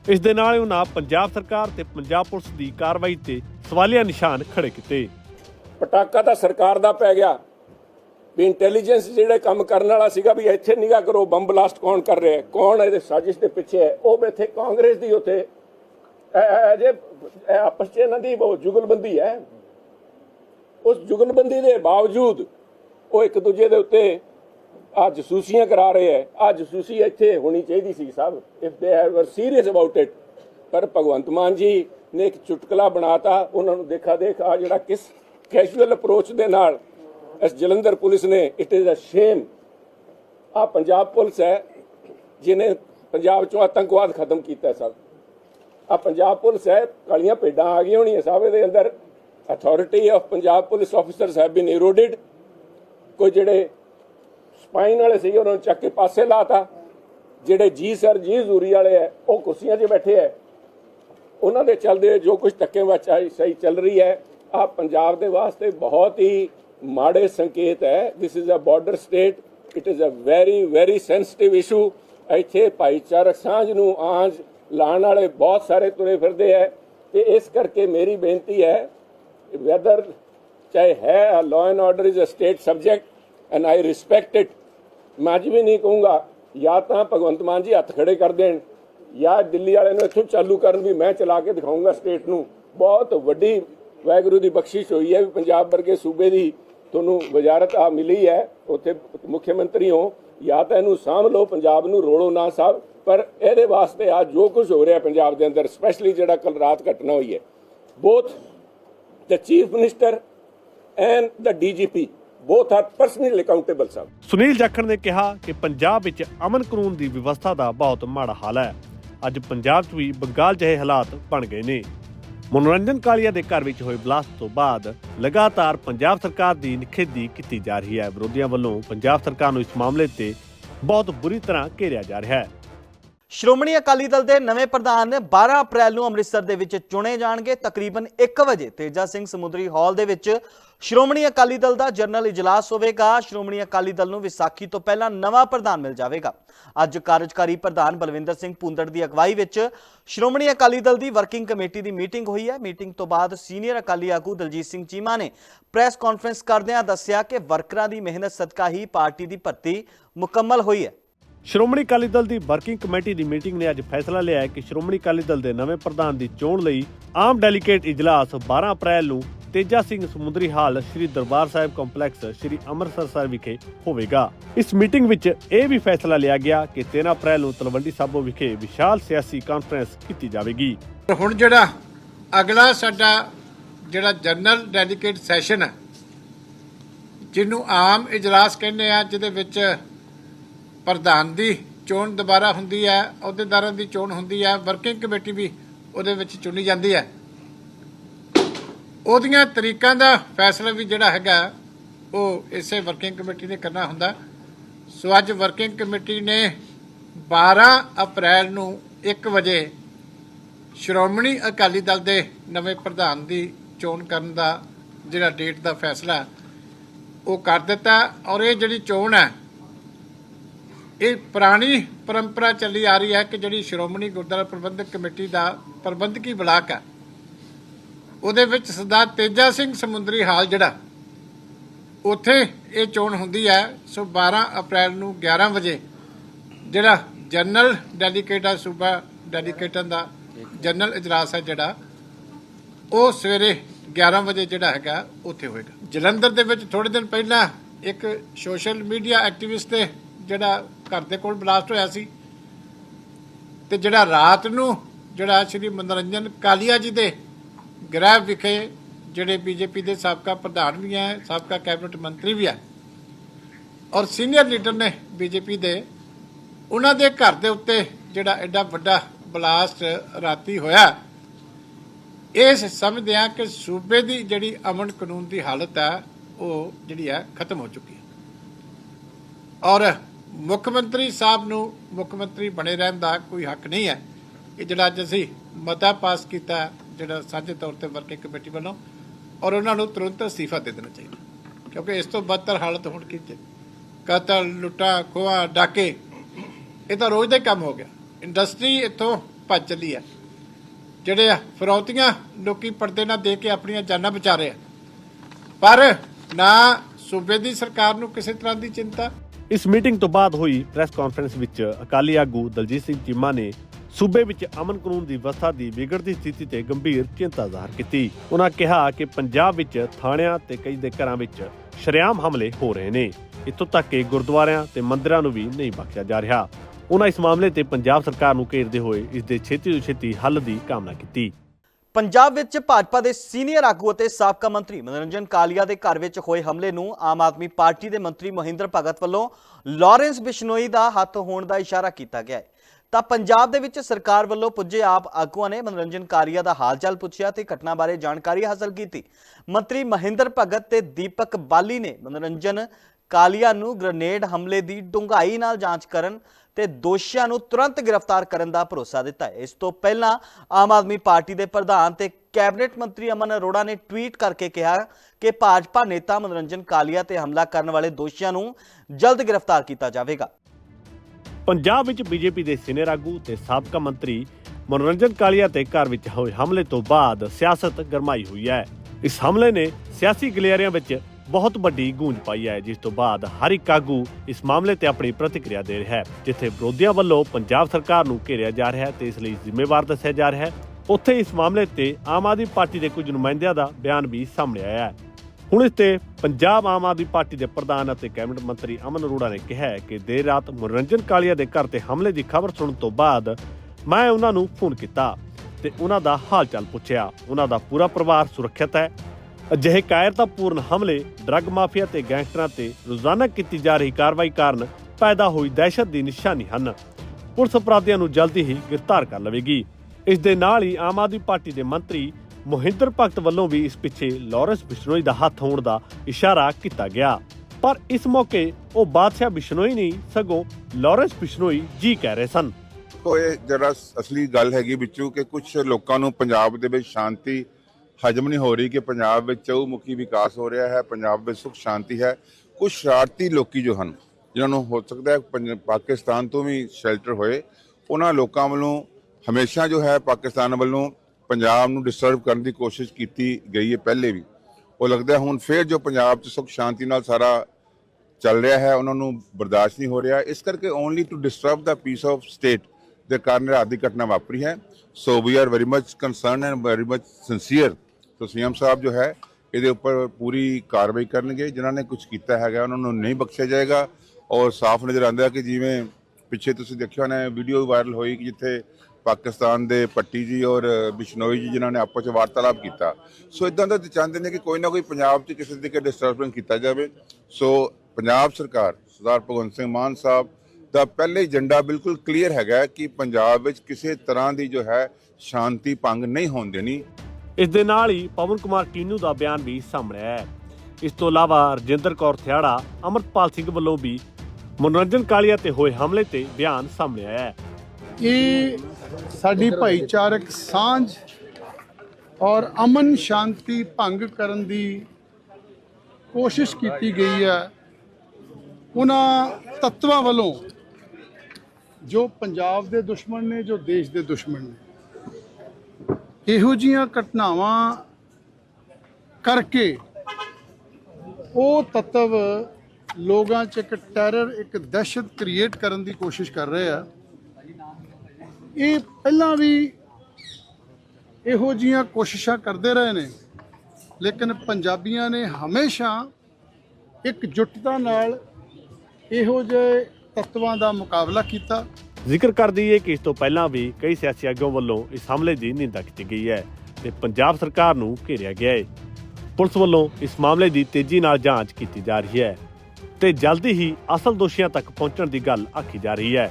ਇਸ ਦੇ ਨਾਲ ਉਹਨਾਂ ਪੰਜਾਬ ਸਰਕਾਰ ਤੇ ਪੰਜਾਬ ਪੁਲਿਸ ਦੀ ਕਾਰਵਾਈ ਤੇ ਸਵਾਲੀਆ ਨਿਸ਼ਾਨ ਖੜੇ ਕੀਤੇ। ਪਟਾਕਾ ਤਾਂ ਸਰਕਾਰ ਦਾ ਪੈ ਗਿਆ। ਵੀ ਇੰਟੈਲੀਜੈਂਸ ਜਿਹੜੇ ਕੰਮ ਕਰਨ ਵਾਲਾ ਸੀਗਾ ਵੀ ਇੱਥੇ ਨਿਗਾ ਕਰੋ, ਬੰਬ ਬਲਾਸਟ ਕੌਣ ਕਰ ਰਿਹਾ ਕੌਣ ਇਹਦੇ ਸਾਜ਼ਿਸ਼ ਦੇ ਪਿੱਛੇ ਹੈ, ਉਹ ਇੱਥੇ ਕਾਂਗਰਸ ਦੀ ਉੱਥੇ। ਅਜੇ ਆਪਸ 'ਚ ਇਹਨਾਂ ਦੀ ਜੁਗਲਬੰਦੀ ਹੈ। ਉਸ ਜੁਗਲਬੰਦੀ ਦੇ ਬਾਵਜੂਦ ਉਹ ਇੱਕ ਦੂਜੇ ਦੇ ਉੱਤੇ ਆ ਜਸੂਸੀਆਂ ਕਰਾ ਰਹੇ ਹੈ। ਆ ਜਸੂਸੀ ਇੱਥੇ ਹੋਣੀ ਚਾਹੀਦੀ ਸੀ ਸਭ। If they are serious about it ਪਰ ਭਗਵੰਤ ਮਾਨ ਜੀ ਨੇ ਇੱਕ ਚੁਟਕਲਾ ਬਣਾਤਾ। ਉਹਨਾਂ ਨੂੰ ਦੇਖਾ ਦੇਖ ਆ ਜਿਹੜਾ ਕਿਸ ਕੈਜੂਅਲ ਅਪਰੋਚ ਦੇ ਨਾਲ ਇਸ ਜਲੰਧਰ ਪੁਲਿਸ ਨੇ ਇਟ ਇਜ਼ ਅ ਸ਼ੇਮ ਆ ਪੰਜਾਬ ਪੁਲਿਸ ਹੈ ਜਿਨੇ ਪੰਜਾਬ ਚੋਂ ਆਤੰਕਵਾਦ ਖਤਮ ਕੀਤਾ ਸਭ। ਆ ਪੰਜਾਬ ਪੁਲਿਸ ਹੈ, ਕਾਲੀਆਂ ਭੇਡਾਂ ਆ ਗਈਆਂ ਹੋਣੀਆਂ ਸਭ ਇਹਦੇ ਅੰਦਰ। Authority of Punjab police officers have been eroded ਕੋਈ ਜਿਹੜੇ ਸਪਾਈਨ ਵਾਲੇ ਸੀ ਉਹਨਾਂ ਨੂੰ ਚੱਕ ਕੇ ਪਾਸੇ ਲਾਤਾ। ਜਿਹੜੇ ਜੀ ਸਰ, ਜੀ ਹਜ਼ੂਰੀ ਵਾਲੇ ਹੈ ਉਹ ਕੁਰਸੀਆਂ 'ਚ ਬੈਠੇ ਹੈ ਉਹਨਾਂ ਦੇ ਚੱਲਦੇ ਜੋ ਕੁਝ ਧੱਕੇ ਵਿੱਚ ਸਹੀ ਚੱਲ ਰਹੀ ਹੈ ਆ ਪੰਜਾਬ ਦੇ ਵਾਸਤੇ ਬਹੁਤ ਹੀ ਮਾੜੇ ਸੰਕੇਤ ਹੈ this is a border state it is a very very sensitive issue ਇੱਥੇ ਭਾਈਚਾਰਕ ਸਾਂਝ ਨੂੰ ਆਂਝ ਲਾਣ ਵਾਲੇ ਬਹੁਤ ਸਾਰੇ ਤੁਰੇ ਫਿਰਦੇ ਹੈ ਤੇ ਇਸ ਕਰਕੇ ਮੇਰੀ ਬੇਨਤੀ ਹੈ ਵੈਦਰ ਚਾਹੇ ਹੈ law and order is a state subject and I respect it ਮੈਂ ਅੱਜ ਵੀ ਨਹੀਂ ਕਹੂੰਗਾ, ਜਾਂ ਤਾਂ ਭਗਵੰਤ ਮਾਨ ਜੀ ਹੱਥ ਖੜੇ ਕਰ ਦੇਣ, ਜਾਂ ਦਿੱਲੀ ਵਾਲਿਆਂ ਨੂੰ ਇੱਥੋਂ ਚਾਲੂ ਕਰਨ ਵੀ ਮੈਂ ਚਲਾ ਕੇ ਦਿਖਾਊਂਗਾ ਸਟੇਟ ਨੂੰ। ਬਹੁਤ ਵੱਡੀ ਵਾਹਿਗੁਰੂ ਦੀ ਬਖਸ਼ਿਸ਼ ਹੋਈ ਹੈ ਵੀ ਪੰਜਾਬ ਵਰਗੇ ਸੂਬੇ ਦੀ ਤੁਹਾਨੂੰ ਵਜ਼ਾਰਤ ਆ ਮਿਲੀ ਹੈ, ਉੱਥੇ ਮੁੱਖ ਮੰਤਰੀ ਹੋ, ਜਾਂ ਤਾਂ ਇਹਨੂੰ ਸਾਂਭ ਲਓ, ਪੰਜਾਬ ਨੂੰ ਰੋਲੋ ਨਾ ਸਾਹਿਬ ਪਰ ਇਹਦੇ ਵਾਸਤੇ ਆ ਜੋ ਕੁਝ ਹੋ ਰਿਹਾ ਪੰਜਾਬ ਦੇ ਅੰਦਰ ਸਪੈਸ਼ਲੀ ਜਿਹੜਾ ਕੱਲ ਰਾਤ ਘਟਨਾ ਹੋਈ ਹੈ। ਬੋਥ the chief minister and the DGP both are personally accountable sir Sunil Jakhar ਨੇ ਕਿਹਾ ਕਿ ਪੰਜਾਬ ਵਿੱਚ ਅਮਨ ਕਾਨੂੰਨ ਦੀ ਵਿਵਸਥਾ ਦਾ ਬਹੁਤ ਮਾੜਾ ਹਾਲ ਹੈ। ਅੱਜ ਪੰਜਾਬ 'ਚ ਵੀ ਬੰਗਾਲ ਜਿਹੇ ਹਾਲਾਤ ਬਣ ਗਏ ਨੇ। ਮਨੋਰੰਜਨ ਕਾਲੀਆ ਦੇ ਘਰ ਵਿੱਚ ਹੋਏ ਬਲਾਸਟ ਤੋਂ ਬਾਅਦ ਲਗਾਤਾਰ ਪੰਜਾਬ ਸਰਕਾਰ ਦੀ ਨਿਖੇਧੀ ਕੀਤੀ ਜਾ ਰਹੀ ਹੈ। ਵਿਰੋਧੀਆਂ ਵੱਲੋਂ ਪੰਜਾਬ ਸਰਕਾਰ ਨੂੰ ਇਸ ਮਾਮਲੇ ਤੇ ਬਹੁਤ ਬੁਰੀ ਤਰ੍ਹਾਂ ਘੇਰਿਆ ਜਾ ਰਿਹਾ ਹੈ। ਸ਼੍ਰੋਮਣੀ ਅਕਾਲੀ ਦਲ ਦੇ ਨਵੇਂ ਪ੍ਰਧਾਨ 12 ਅਪ੍ਰੈਲ ਨੂੰ ਅੰਮ੍ਰਿਤਸਰ ਦੇ ਵਿੱਚ ਚੁਣੇ ਜਾਣਗੇ। ਤਕਰੀਬਨ 1 ਵਜੇ ਤੇਜਾ ਸਿੰਘ ਸਮੁੰਦਰੀ ਹਾਲ ਦੇ ਵਿੱਚ ਸ਼੍ਰੋਮਣੀ ਅਕਾਲੀ ਦਲ ਦਾ ਜਨਰਲ ਇਜਲਾਸ ਹੋਵੇਗਾ। ਸ਼੍ਰੋਮਣੀ ਅਕਾਲੀ ਦਲ ਨੂੰ ਵਿਸਾਖੀ ਤੋਂ ਪਹਿਲਾਂ ਨਵਾਂ ਪ੍ਰਧਾਨ ਮਿਲ ਜਾਵੇਗਾ। ਅੱਜ ਕਾਰਜਕਾਰੀ ਪ੍ਰਧਾਨ ਬਲਵਿੰਦਰ ਸਿੰਘ ਪੁੰਦੜ ਦੀ ਅਗਵਾਈ ਵਿੱਚ ਸ਼੍ਰੋਮਣੀ ਅਕਾਲੀ ਦਲ ਦੀ ਵਰਕਿੰਗ ਕਮੇਟੀ ਦੀ ਮੀਟਿੰਗ ਹੋਈ ਹੈ। ਮੀਟਿੰਗ ਤੋਂ ਬਾਅਦ ਸੀਨੀਅਰ ਅਕਾਲੀ ਆਗੂ ਦਲਜੀਤ ਸਿੰਘ ਚੀਮਾ ਨੇ ਪ੍ਰੈਸ ਕਾਨਫਰੰਸ ਕਰਦਿਆਂ ਦੱਸਿਆ ਕਿ ਵਰਕਰਾਂ ਦੀ ਮਿਹਨਤ ਸਦਕਾ ਹੀ ਪਾਰਟੀ ਦੀ ਭਰਤੀ ਮੁਕੰਮਲ ਹੋਈ ਹੈ। ਸ਼੍ਰੋਮਣੀ ਅਕਾਲੀ ਦਲ ਦੀ ਵਰਕਿੰਗ ਕਮੇਟੀ ਦੀ ਮੀਟਿੰਗ ਨੇ ਅੱਜ ਫੈਸਲਾ ਲਿਆ ਹੈ ਕਿ ਸ਼੍ਰੋਮਣੀ ਅਕਾਲੀ ਦਲ ਦੇ ਨਵੇਂ ਪ੍ਰਧਾਨ ਦੀ ਚੋਣ ਲਈ ਆਮ ਡੈਲੀਗੇਟ ਇਜਲਾਸ 12 ਅਪ੍ਰੈਲ ਨੂੰ ਤੇਜਾ ਸਿੰਘ ਸਮੁੰਦਰੀ ਹਾਲ ਸ੍ਰੀ ਦਰਬਾਰ ਸਾਹਿਬ ਕੰਪਲੈਕਸ ਸ੍ਰੀ ਅੰਮ੍ਰਿਤਸਰ ਸਾਹਿਬ ਵਿਖੇ ਹੋਵੇਗਾ। ਇਸ ਮੀਟਿੰਗ ਵਿੱਚ ਇਹ ਵੀ ਫੈਸਲਾ ਲਿਆ ਗਿਆ ਕਿ 13 ਅਪ੍ਰੈਲ ਨੂੰ ਤਲਵੰਡੀ ਸਾਬੋ ਵਿਖੇ ਵਿਸ਼ਾਲ ਸਿਆਸੀ ਕਾਨਫਰੰਸ ਕੀਤੀ ਜਾਵੇਗੀ। ਹੁਣ ਜਿਹੜਾ ਅਗਲਾ ਸਾਡਾ ਜਿਹੜਾ ਜਨਰਲ ਡੈਡੀਕੇਟ ਸੈਸ਼ਨ ਹੈ, ਜਿਹਨੂੰ ਆਮ ਇਜਲਾਸ ਕਹਿੰਦੇ ਆ, ਜਿਹਦੇ ਵਿੱਚ ਪ੍ਰਧਾਨ ਦੀ ਚੋਣ ਦੁਬਾਰਾ ਹੁੰਦੀ ਹੈ, ਅਹੁਦੇਦਾਰਾਂ ਦੀ ਚੋਣ ਹੁੰਦੀ ਹੈ ਵਰਕਿੰਗ ਕਮੇਟੀ ਵੀ ਉਹਦੇ ਵਿੱਚ ਚੁਣੀ ਜਾਂਦੀ ਹੈ। ਉਹਦੀਆਂ ਤਰੀਕਾਂ ਦਾ ਫੈਸਲਾ ਵੀ ਜਿਹੜਾ ਹੈਗਾ, ਉਹ ਇਸੇ ਵਰਕਿੰਗ ਕਮੇਟੀ ਨੇ ਕਰਨਾ ਹੁੰਦਾ। ਸੋ ਅੱਜ ਵਰਕਿੰਗ ਕਮੇਟੀ ਨੇ 12 ਅਪ੍ਰੈਲ ਨੂੰ 1 ਵਜੇ ਸ਼੍ਰੋਮਣੀ ਅਕਾਲੀ ਦਲ ਦੇ ਨਵੇਂ ਪ੍ਰਧਾਨ ਦੀ ਚੋਣ ਕਰਨ ਦਾ ਜਿਹੜਾ ਡੇਟ ਦਾ ਫੈਸਲਾ, ਉਹ ਕਰ ਦਿੱਤਾ। ਔਰ ਇਹ ਜਿਹੜੀ ਚੋਣ ਹੈ, ਇਹ ਪੁਰਾਣੀ ਪਰੰਪਰਾ ਚੱਲੀ ਆ ਰਹੀ ਹੈ ਕਿ ਜਿਹੜੀ ਸ਼੍ਰੋਮਣੀ ਗੁਰਦੁਆਰਾ ਪ੍ਰਬੰਧਕ ਕਮੇਟੀ ਦਾ ਪ੍ਰਬੰਧਕੀ ਬਲਾਕ ਹੈ ਉਹਦੇ ਵਿੱਚ ਸਰਦਾਰ ਤੇਜਾ ਸਿੰਘ ਸਮੁੰਦਰੀ ਹਾਲ ਜਿਹੜਾ, ਉੱਥੇ ਇਹ ਚੋਣ ਹੁੰਦੀ ਹੈ, ਸੋ 12 ਅਪ੍ਰੈਲ ਨੂੰ 11 ਵਜੇ ਜਿਹੜਾ ਜਨਰਲ ਡੈਲੀਗੇਟ ਆ, ਸੂਬਾ ਡੈਲੀਕੇਟਾਂ ਦਾ ਜਨਰਲ ਇਜਲਾਸ ਹੈ ਜਿਹੜਾ, ਉਹ ਸਵੇਰੇ 11 ਵਜੇ ਜਿਹੜਾ ਹੈਗਾ ਉੱਥੇ ਹੋਏਗਾ। ਜਲੰਧਰ ਦੇ ਵਿੱਚ ਥੋੜੇ ਦਿਨ ਪਹਿਲਾਂ ਇੱਕ ਸੋਸ਼ਲ ਮੀਡੀਆ ਐਕਟਿਵਿਸਟ ਤੇ ਜਿਹੜਾ ਘਰ ਦੇ ਕੋਲ ਬਲਾਸਟ ਹੋਇਆ ਸੀ, ਤੇ ਜਿਹੜਾ ਰਾਤ ਨੂੰ ਜਿਹੜਾ ਸ਼੍ਰੀ ਮਨੋਰੰਜਨ ਕਾਲੀਆ ਜੀ ਦੇ ਗ੍ਰਹਿ ਵਿਖੇ ਜਿਹੜੇ ਬੀਜੇਪੀ ਦੇ ਸਾਬਕਾ ਪ੍ਰਧਾਨ ਵੀ ਹੈ, ਸਾਬਕਾ ਕੈਬਨਿਟ ਮੰਤਰੀ ਵੀ ਹੈ। ਔਰ ਸੀਨੀਅਰ ਲੀਡਰ ਨੇ ਬੀਜੇਪੀ ਦੇ, ਉਹਨਾਂ ਦੇ ਘਰ ਦੇ ਉੱਤੇ ਜਿਹੜਾ ਐਡਾ ਵੱਡਾ ਬਲਾਸਟ ਰਾਤੀ ਹੋਇਆ ਇਸ ਸਮਝਦੇ ਆ ਕਿ ਸੂਬੇ ਦੀ ਜਿਹੜੀ ਅਮਨ ਕਾਨੂੰਨ ਦੀ ਹਾਲਤ ਹੈ ਉਹ ਜਿਹੜੀ ਹੈ ਖਤਮ ਹੋ ਚੁੱਕੀ ਹੈ। ਔਰ ਮੁੱਖ ਮੰਤਰੀ ਸਾਹਿਬ ਨੂੰ ਮੁੱਖ ਮੰਤਰੀ ਬਣੇ ਰਹਿਣ ਦਾ ਕੋਈ ਹੱਕ ਨਹੀਂ ਹੈ। ਕਿ ਜਿਹੜਾ ਅੱਜ ਅਸੀਂ ਮਤਾ ਪਾਸ ਕੀਤਾ ਜਿਹੜਾ ਸਾਂਝੇ ਤੌਰ ਤੇ ਵਰਕਿੰਗ ਕਮੇਟੀ ਵੱਲੋਂ, ਔਰ ਉਹਨਾਂ ਨੂੰ ਤੁਰੰਤ ਅਸਤੀਫਾ ਦੇ ਦੇਣਾ ਚਾਹੀਦਾ। ਕਿਉਂਕਿ ਇਸ ਤੋਂ ਬਦਤਰ ਹਾਲਤ ਹੁਣ ਕੀ ਹੈ ਕਤਲ, ਲੁੱਟਾਂ, ਖੋਹਾਂ, ਡਾਕੇ, ਇਹ ਤਾਂ ਰੋਜ਼ ਦਾ ਕੰਮ ਹੋ ਗਿਆ। ਇੰਡਸਟਰੀ ਇੱਥੋਂ ਭੱਜ ਚੱਲੀ ਹੈ ਜਿਹੜੇ ਫਰੌਤੀਆਂ ਲੋਕੀ ਪਰਦੇ ਨਾਲ ਦੇ ਕੇ ਆਪਣੀਆਂ ਜਾਨਾਂ ਬਚਾ ਰਹੇ ਆ। ਪਰ ਨਾ ਸੂਬੇ ਦੀ ਸਰਕਾਰ ਨੂੰ ਕਿਸੇ ਤਰ੍ਹਾਂ ਦੀ ਚਿੰਤਾ। ਇਸ ਮੀਟਿੰਗ ਤੋਂ ਬਾਅਦ ਹੋਈ ਪ੍ਰੈਸ ਕਾਨਫਰੰਸ ਵਿੱਚ ਅਕਾਲੀ ਆਗੂ ਦਲਜੀਤ ਸਿੰਘ ਚੀਮਾ ਨੇ ਸੂਬੇ ਵਿੱਚ ਅਮਨ ਕਾਨੂੰਨ ਦੀ ਵਿਵਸਥਾ ਦੀ ਵਿਗੜਦੀ ਸਥਿਤੀ ਤੇ ਗੰਭੀਰ ਚਿੰਤਾ ਜ਼ਾਹਰ ਕੀਤੀ। ਉਹਨਾਂ ਕਿਹਾ ਕਿ ਪੰਜਾਬ ਵਿੱਚ ਥਾਣਿਆਂ ਤੇ ਕਈ ਦੇ ਘਰਾਂ ਵਿੱਚ ਸ਼ਰੇਆਮ ਹਮਲੇ ਹੋ ਰਹੇ ਨੇ। ਇੱਥੋਂ ਤੱਕ ਕਿ ਗੁਰਦੁਆਰਿਆਂ ਤੇ ਮੰਦਿਰਾਂ ਨੂੰ ਵੀ ਨਹੀਂ ਬਖਸ਼ਿਆ ਜਾ ਰਿਹਾ। ਉਹਨਾਂ ਇਸ ਮਾਮਲੇ ਤੇ ਪੰਜਾਬ ਸਰਕਾਰ ਨੂੰ ਘੇਰਦੇ ਹੋਏ ਇਸ ਦੇ ਛੇਤੀ ਤੋਂ ਛੇਤੀ ਹੱਲ ਦੀ ਕਾਮਨਾ ਕੀਤੀ। ਪੰਜਾਬ ਵਿੱਚ ਭਾਜਪਾ ਦੇ ਸੀਨੀਅਰ ਆਗੂ ਅਤੇ ਸਾਬਕਾ ਮੰਤਰੀ ਮਨੋਰੰਜਨ ਕਾਲੀਆ ਦੇ ਘਰ ਵਿੱਚ ਹੋਏ ਹਮਲੇ ਨੂੰ ਆਮ ਆਦਮੀ ਪਾਰਟੀ ਦੇ ਮੰਤਰੀ ਮਹਿੰਦਰ ਭਗਤ ਵੱਲੋਂ ਲਾਰੈਂਸ ਬਿਸ਼ਨੋਈ ਦਾ ਹੱਥ ਹੋਣ ਦਾ ਇਸ਼ਾਰਾ ਕੀਤਾ ਗਿਆ ਹੈ। ਤਾਂ ਪੰਜਾਬ ਦੇ ਵਿੱਚ ਸਰਕਾਰ ਵੱਲੋਂ ਪੁੱਜੇ ਆਪ ਆਗੂਆਂ ਨੇ ਮਨੋਰੰਜਨ ਕਾਲੀਆ ਦਾ ਹਾਲਚਾਲ ਪੁੱਛਿਆ ਤੇ ਘਟਨਾ ਬਾਰੇ ਜਾਣਕਾਰੀ ਹਾਸਲ ਕੀਤੀ। ਮੰਤਰੀ ਮਹਿੰਦਰ ਭਗਤ ਤੇ ਦੀਪਕ ਬਾਲੀ ਨੇ ਮਨੋਰੰਜਨ ਕਾਲੀਆ ਨੂੰ ਗ੍ਰਨੇਡ ਹਮਲੇ ਦੀ ਡੂੰਘਾਈ ਨਾਲ ਜਾਂਚ ਕਰਨ ਤੇ ਦੋਸ਼ੀਆਂ ਨੂੰ ਤੁਰੰਤ ਗ੍ਰਿਫਤਾਰ ਕਰਨ ਦਾ ਭਰੋਸਾ ਦਿੱਤਾ ਇਸ ਤੋਂ ਪਹਿਲਾਂ ਆਮ ਆਦਮੀ ਪਾਰਟੀ ਦੇ ਪ੍ਰਧਾਨ ਤੇ ਕੈਬਨਿਟ ਮੰਤਰੀ ਅਮਨ ਅਰੋੜਾ ਨੇ ਟਵੀਟ ਕਰਕੇ ਕਿਹਾ ਕਿ ਭਾਜਪਾ ਨੇਤਾ ਮਨੋਰੰਜਨ ਕਾਲੀਆ ਤੇ ਹਮਲਾ ਕਰਨ ਵਾਲੇ ਦੋਸ਼ੀਆਂ ਨੂੰ ਜਲਦ ਗ੍ਰਿਫਤਾਰ ਕੀਤਾ ਜਾਵੇਗਾ। ਪੰਜਾਬ ਵਿੱਚ ਬੀਜੇਪੀ ਦੇ ਸੀਨੀਅਰ ਆਗੂ ਤੇ ਸਾਬਕਾ ਮੰਤਰੀ ਮਨੋਰੰਜਨ ਕਾਲੀਆ ਤੇ ਘਰ ਵਿੱਚ ਹੋਏ ਹਮਲੇ ਤੋਂ ਬਾਅਦ ਸਿਆਸਤ ਗਰਮਾਈ ਹੋਈ ਹੈ। ਇਸ ਹਮਲੇ ਨੇ ਸਿਆਸੀ ਗਲਿਆਰਿਆਂ ਵਿੱਚ ਬਹੁਤ ਵੱਡੀ ਗੂੰਜ ਪਾਈ ਹੈ, ਜਿਸ ਤੋਂ ਬਾਅਦ ਹਰ ਇੱਕ ਆਗੂ ਇਸ ਮਾਮਲੇ ਤੇ ਆਪਣੀ ਪ੍ਰਤੀਕਿਰਿਆ ਦੇ ਰਿਹਾ ਹੈ, ਜਿੱਥੇ ਵਿਰੋਧੀਆਂ ਵੱਲੋਂ ਪੰਜਾਬ ਸਰਕਾਰ ਨੂੰ ਘੇਰਿਆ ਜਾ ਰਿਹਾ ਹੈ ਤੇ ਇਸ ਲਈ ਜ਼ਿੰਮੇਵਾਰ ਦੱਸਿਆ ਜਾ ਰਿਹਾ ਹੈ। ਉੱਥੇ ਇਸ ਮਾਮਲੇ ਤੇ ਆਮ ਆਦਮੀ ਪਾਰਟੀ ਦੇ ਕੁਝ ਨੁਮਾਇੰਦਿਆਂ ਦਾ ਬਿਆਨ ਵੀ ਸਾਹਮਣੇ ਆਇਆ ਹੈ। ਹੁਣ ਇਸ ਤੇ ਪੰਜਾਬ ਆਮ ਆਦਮੀ ਪਾਰਟੀ ਦੇ ਪ੍ਰਧਾਨ ਅਤੇ ਕੈਬਨਿਟ ਮੰਤਰੀ ਅਮਨ ਅਰੋੜਾ ਨੇ ਕਿਹਾ ਕਿ ਦੇਰ ਰਾਤ ਮਨੋਰੰਜਨ ਕਾਲੀਆ ਦੇ ਘਰ ਤੇ ਹਮਲੇ ਦੀ ਖਬਰ ਸੁਣਨ ਤੋਂ ਬਾਅਦ ਮੈਂ ਉਹਨਾਂ ਨੂੰ ਫੋਨ ਕੀਤਾ ਤੇ ਉਹਨਾਂ ਦਾ ਹਾਲ ਚਾਲ ਪੁੱਛਿਆ। ਉਹਨਾਂ ਦਾ ਪੂਰਾ ਪਰਿਵਾਰ ਸੁਰੱਖਿਅਤ ਹੈ। ਅਜਿਹੇ ਕਾਇਰਤਾਪੂਰਨ ਹਮਲੇ, ਡਰੱਗ ਮਾਫੀਆ ਤੇ ਗੈਂਗਸਟਰਾਂ ਤੇ ਰੋਜ਼ਾਨਾ ਕੀਤੀ ਜਾ ਰਹੀ ਕਾਰਵਾਈ ਕਾਰਨ ਪੈਦਾ ਹੋਈ ਦਹਿਸ਼ਤ ਦੀ ਨਿਸ਼ਾਨੀ ਹਨ। ਪੁਲਿਸ ਅਪਰਾਧੀਆਂ ਨੂੰ ਜਲਦੀ ਹੀ ਗ੍ਰਿਫਤਾਰ ਕਰ ਲਵੇਗੀ। ਇਸ ਦੇ ਨਾਲ ਹੀ ਆਮ ਆਦਮੀ ਪਾਰਟੀ ਦੇ ਮੰਤਰੀ ਮੋਹਿੰਦਰ ਭਗਤ ਵੱਲੋਂ ਵੀ ਇਸ ਪਿੱਛੇ ਲਾਰੈਂਸ ਬਿਸ਼ਨੋਈ ਦਾ ਹੱਥ ਹੋਣ ਦਾ ਇਸ਼ਾਰਾ ਕੀਤਾ ਗਿਆ। ਪਰ ਇਸ ਮੌਕੇ ਉਹ ਬਾਦਸ਼ਾਹ ਬਿਸ਼ਨੋਈ ਨਹੀਂ, ਸਗੋਂ ਲਾਰੈਂਸ ਬਿਸ਼ਨੋਈ ਜੀ ਕਹਿ ਰਹੇ ਸਨ। ਉਹ ਜਰਾ ਅਸਲੀ ਗੱਲ ਹੈਗੀ ਵਿੱਚੋਂ ਕਿ ਕੁਝ ਲੋਕਾਂ ਨੂੰ ਪੰਜਾਬ ਦੇ ਵਿੱਚ ਸ਼ਾਂਤੀ ਹਜਮ ਨਹੀਂ ਹੋ ਰਹੀ ਕਿ ਪੰਜਾਬ ਵਿੱਚ ਚਹੁਮੁਖੀ ਵਿਕਾਸ ਹੋ ਰਿਹਾ ਹੈ, ਪੰਜਾਬ ਵਿੱਚ ਸੁਖ ਸ਼ਾਂਤੀ ਹੈ। ਕੁਝ ਸ਼ਰਾਰਤੀ ਲੋਕੀ ਜੋ ਹਨ, ਜਿਨ੍ਹਾਂ ਨੂੰ ਹੋ ਸਕਦਾ ਹੈ ਪੰਜ- ਪਾਕਿਸਤਾਨ ਤੋਂ ਵੀ ਸ਼ੈਲਟਰ ਹੋਏ, ਉਹਨਾਂ ਲੋਕਾਂ ਵੱਲੋਂ ਹਮੇਸ਼ਾ ਜੋ ਹੈ ਪਾਕਿਸਤਾਨ ਵੱਲੋਂ ਪੰਜਾਬ ਨੂੰ ਡਿਸਟਰਬ ਕਰਨ ਦੀ ਕੋਸ਼ਿਸ਼ ਕੀਤੀ ਗਈ ਹੈ ਪਹਿਲੇ ਵੀ। ਉਹ ਲੱਗਦਾ ਹੁਣ ਫੇਰ ਜੋ ਪੰਜਾਬ 'ਚ ਸੁਖ ਸ਼ਾਂਤੀ ਨਾਲ ਸਾਰਾ ਚੱਲ ਰਿਹਾ ਹੈ, ਉਹਨਾਂ ਨੂੰ ਬਰਦਾਸ਼ਤ ਨਹੀਂ ਹੋ ਰਿਹਾ। ਇਸ ਕਰਕੇ only to disturb the peace of state ਦੇ ਕਾਰਨ ਰਾਤ ਦੀ ਘਟਨਾ ਵਾਪਰੀ ਹੈ। So we are very much concern and very much sincere so CM ਸਾਹਿਬ ਜੋ ਹੈ, ਇਹਦੇ ਉੱਪਰ ਪੂਰੀ ਕਾਰਵਾਈ ਕਰਨਗੇ। ਜਿਨ੍ਹਾਂ ਨੇ ਕੁਝ ਕੀਤਾ ਹੈਗਾ, ਉਹਨਾਂ ਨੂੰ ਨਹੀਂ ਬਖਸ਼ਿਆ ਜਾਏਗਾ। ਔਰ ਸਾਫ਼ ਨਜ਼ਰ ਆਉਂਦਾ ਕਿ ਜਿਵੇਂ ਪਿੱਛੇ ਤੁਸੀਂ ਦੇਖਿਆ ਹੋਣਾ ਵੀਡੀਓ ਵਾਇਰਲ ਹੋਈ ਕਿ ਜਿੱਥੇ ਪਾਕਿਸਤਾਨ ਦੇ ਪੱਟੀ ਜੀ ਔਰ ਬਿਸ਼ਨੋਈ ਜੀ ਜਿਨ੍ਹਾਂ ਨੇ ਆਪਸ ਵਿੱਚ ਵਾਰਤਾਲਾਪ ਕੀਤਾ। ਸੋ ਇਦਾਂ ਦਾ ਚਾਹੁੰਦੇ ਨੇ ਕਿ ਕੋਈ ਨਾ ਕੋਈ ਪੰਜਾਬ 'ਚ ਕਿਸੇ ਤਰੀਕੇ ਡਿਸਟਰਬੈਂਸ ਕੀਤਾ ਜਾਵੇ। ਸੋ ਪੰਜਾਬ ਸਰਕਾਰ, ਸਰਦਾਰ ਭਗਵੰਤ ਸਿੰਘ ਮਾਨ ਸਾਹਿਬ ਦਾ ਪਹਿਲੇ ਏਜੰਡਾ ਬਿਲਕੁਲ ਕਲੀਅਰ ਹੈਗਾ ਕਿ ਪੰਜਾਬ ਵਿੱਚ ਕਿਸੇ ਤਰ੍ਹਾਂ ਦੀ ਜੋ ਹੈ ਸ਼ਾਂਤੀ ਭੰਗ ਨਹੀਂ ਹੋਣ ਦੇਣੀ। ਇਸ ਦੇ ਨਾਲ ਹੀ ਪਵਨ ਕੁਮਾਰ ਕੀਨੂ ਦਾ ਬਿਆਨ ਵੀ ਸਾਹਮਣੇ ਆਇਆ ਇਸ ਤੋਂ ਇਲਾਵਾ ਰਜਿੰਦਰ ਕੌਰ ਥਿਆੜਾ, ਅਮਰਪਾਲ ਸਿੰਘ ਵੱਲੋਂ ਵੀ ਮਨੋਰੰਜਨ ਕਾਲੀਆ ਤੇ ਹੋਏ ਹਮਲੇ ਤੇ ਬਿਆਨ ਸਾਹਮਣੇ ਆਇਆ ਹੈ। ਇਹ ਸਾਡੀ ਭਾਈਚਾਰਕ ਸਾਂਝ ਔਰ ਅਮਨ ਸ਼ਾਂਤੀ ਭੰਗ ਕਰਨ ਦੀ ਕੋਸ਼ਿਸ਼ ਕੀਤੀ ਗਈ ਹੈ। ਉਹਨਾਂ ਤੱਤਵਾਂ ਵੱਲੋਂ ਜੋ ਪੰਜਾਬ ਦੇ ਦੁਸ਼ਮਣ ਨੇ, ਜੋ ਦੇਸ਼ ਦੇ ਦੁਸ਼ਮਣ ਨੇ, ਇਹੋ ਜੀਆਂ ਘਟਨਾਵਾਂ ਕਰਕੇ ਉਹ ਤੱਤਵ ਲੋਕਾਂ 'ਚ ਇੱਕ ਟੈਰਰ ਇੱਕ ਦਹਿਸ਼ਤ ਕ੍ਰੀਏਟ ਕਰਨ ਦੀ ਕੋਸ਼ਿਸ਼ ਕਰ ਰਹੇ ਆ। ਇਹ ਪਹਿਲਾਂ ਵੀ ਇਹੋ ਜੀਆਂ ਕੋਸ਼ਿਸ਼ਾਂ ਕਰਦੇ ਰਹੇ ਨੇ, ਲੇਕਿਨ ਪੰਜਾਬੀਆਂ ਨੇ ਹਮੇਸ਼ਾ ਇੱਕ ਜੁਟਤਾ ਨਾਲ ਇਹੋ ਜਿਹੇ ਤੱਤਵਾਂ ਦਾ ਮੁਕਾਬਲਾ ਕੀਤਾ। ਜ਼ਿਕਰ ਕਰ ਦਈਏ ਕਿ ਇਸ ਤੋਂ ਪਹਿਲਾਂ ਵੀ ਕਈ ਸਿਆਸੀ ਆਗੂਆਂ ਵੱਲੋਂ ਇਸ ਹਮਲੇ ਦੀ ਨਿੰਦਾ ਕੀਤੀ ਗਈ ਹੈ ਤੇ ਪੰਜਾਬ ਸਰਕਾਰ ਨੂੰ ਘੇਰਿਆ ਗਿਆ ਹੈ ਪੁਲਿਸ ਵੱਲੋਂ ਇਸ ਮਾਮਲੇ ਦੀ ਤੇਜ਼ੀ ਨਾਲ ਜਾਂਚ ਕੀਤੀ ਜਾ ਰਹੀ ਹੈ ਤੇ ਜਲਦੀ ਹੀ ਅਸਲ ਦੋਸ਼ੀਆਂ ਤੱਕ ਪਹੁੰਚਣ ਦੀ ਗੱਲ ਆਖੀ ਜਾ ਰਹੀ ਹੈ।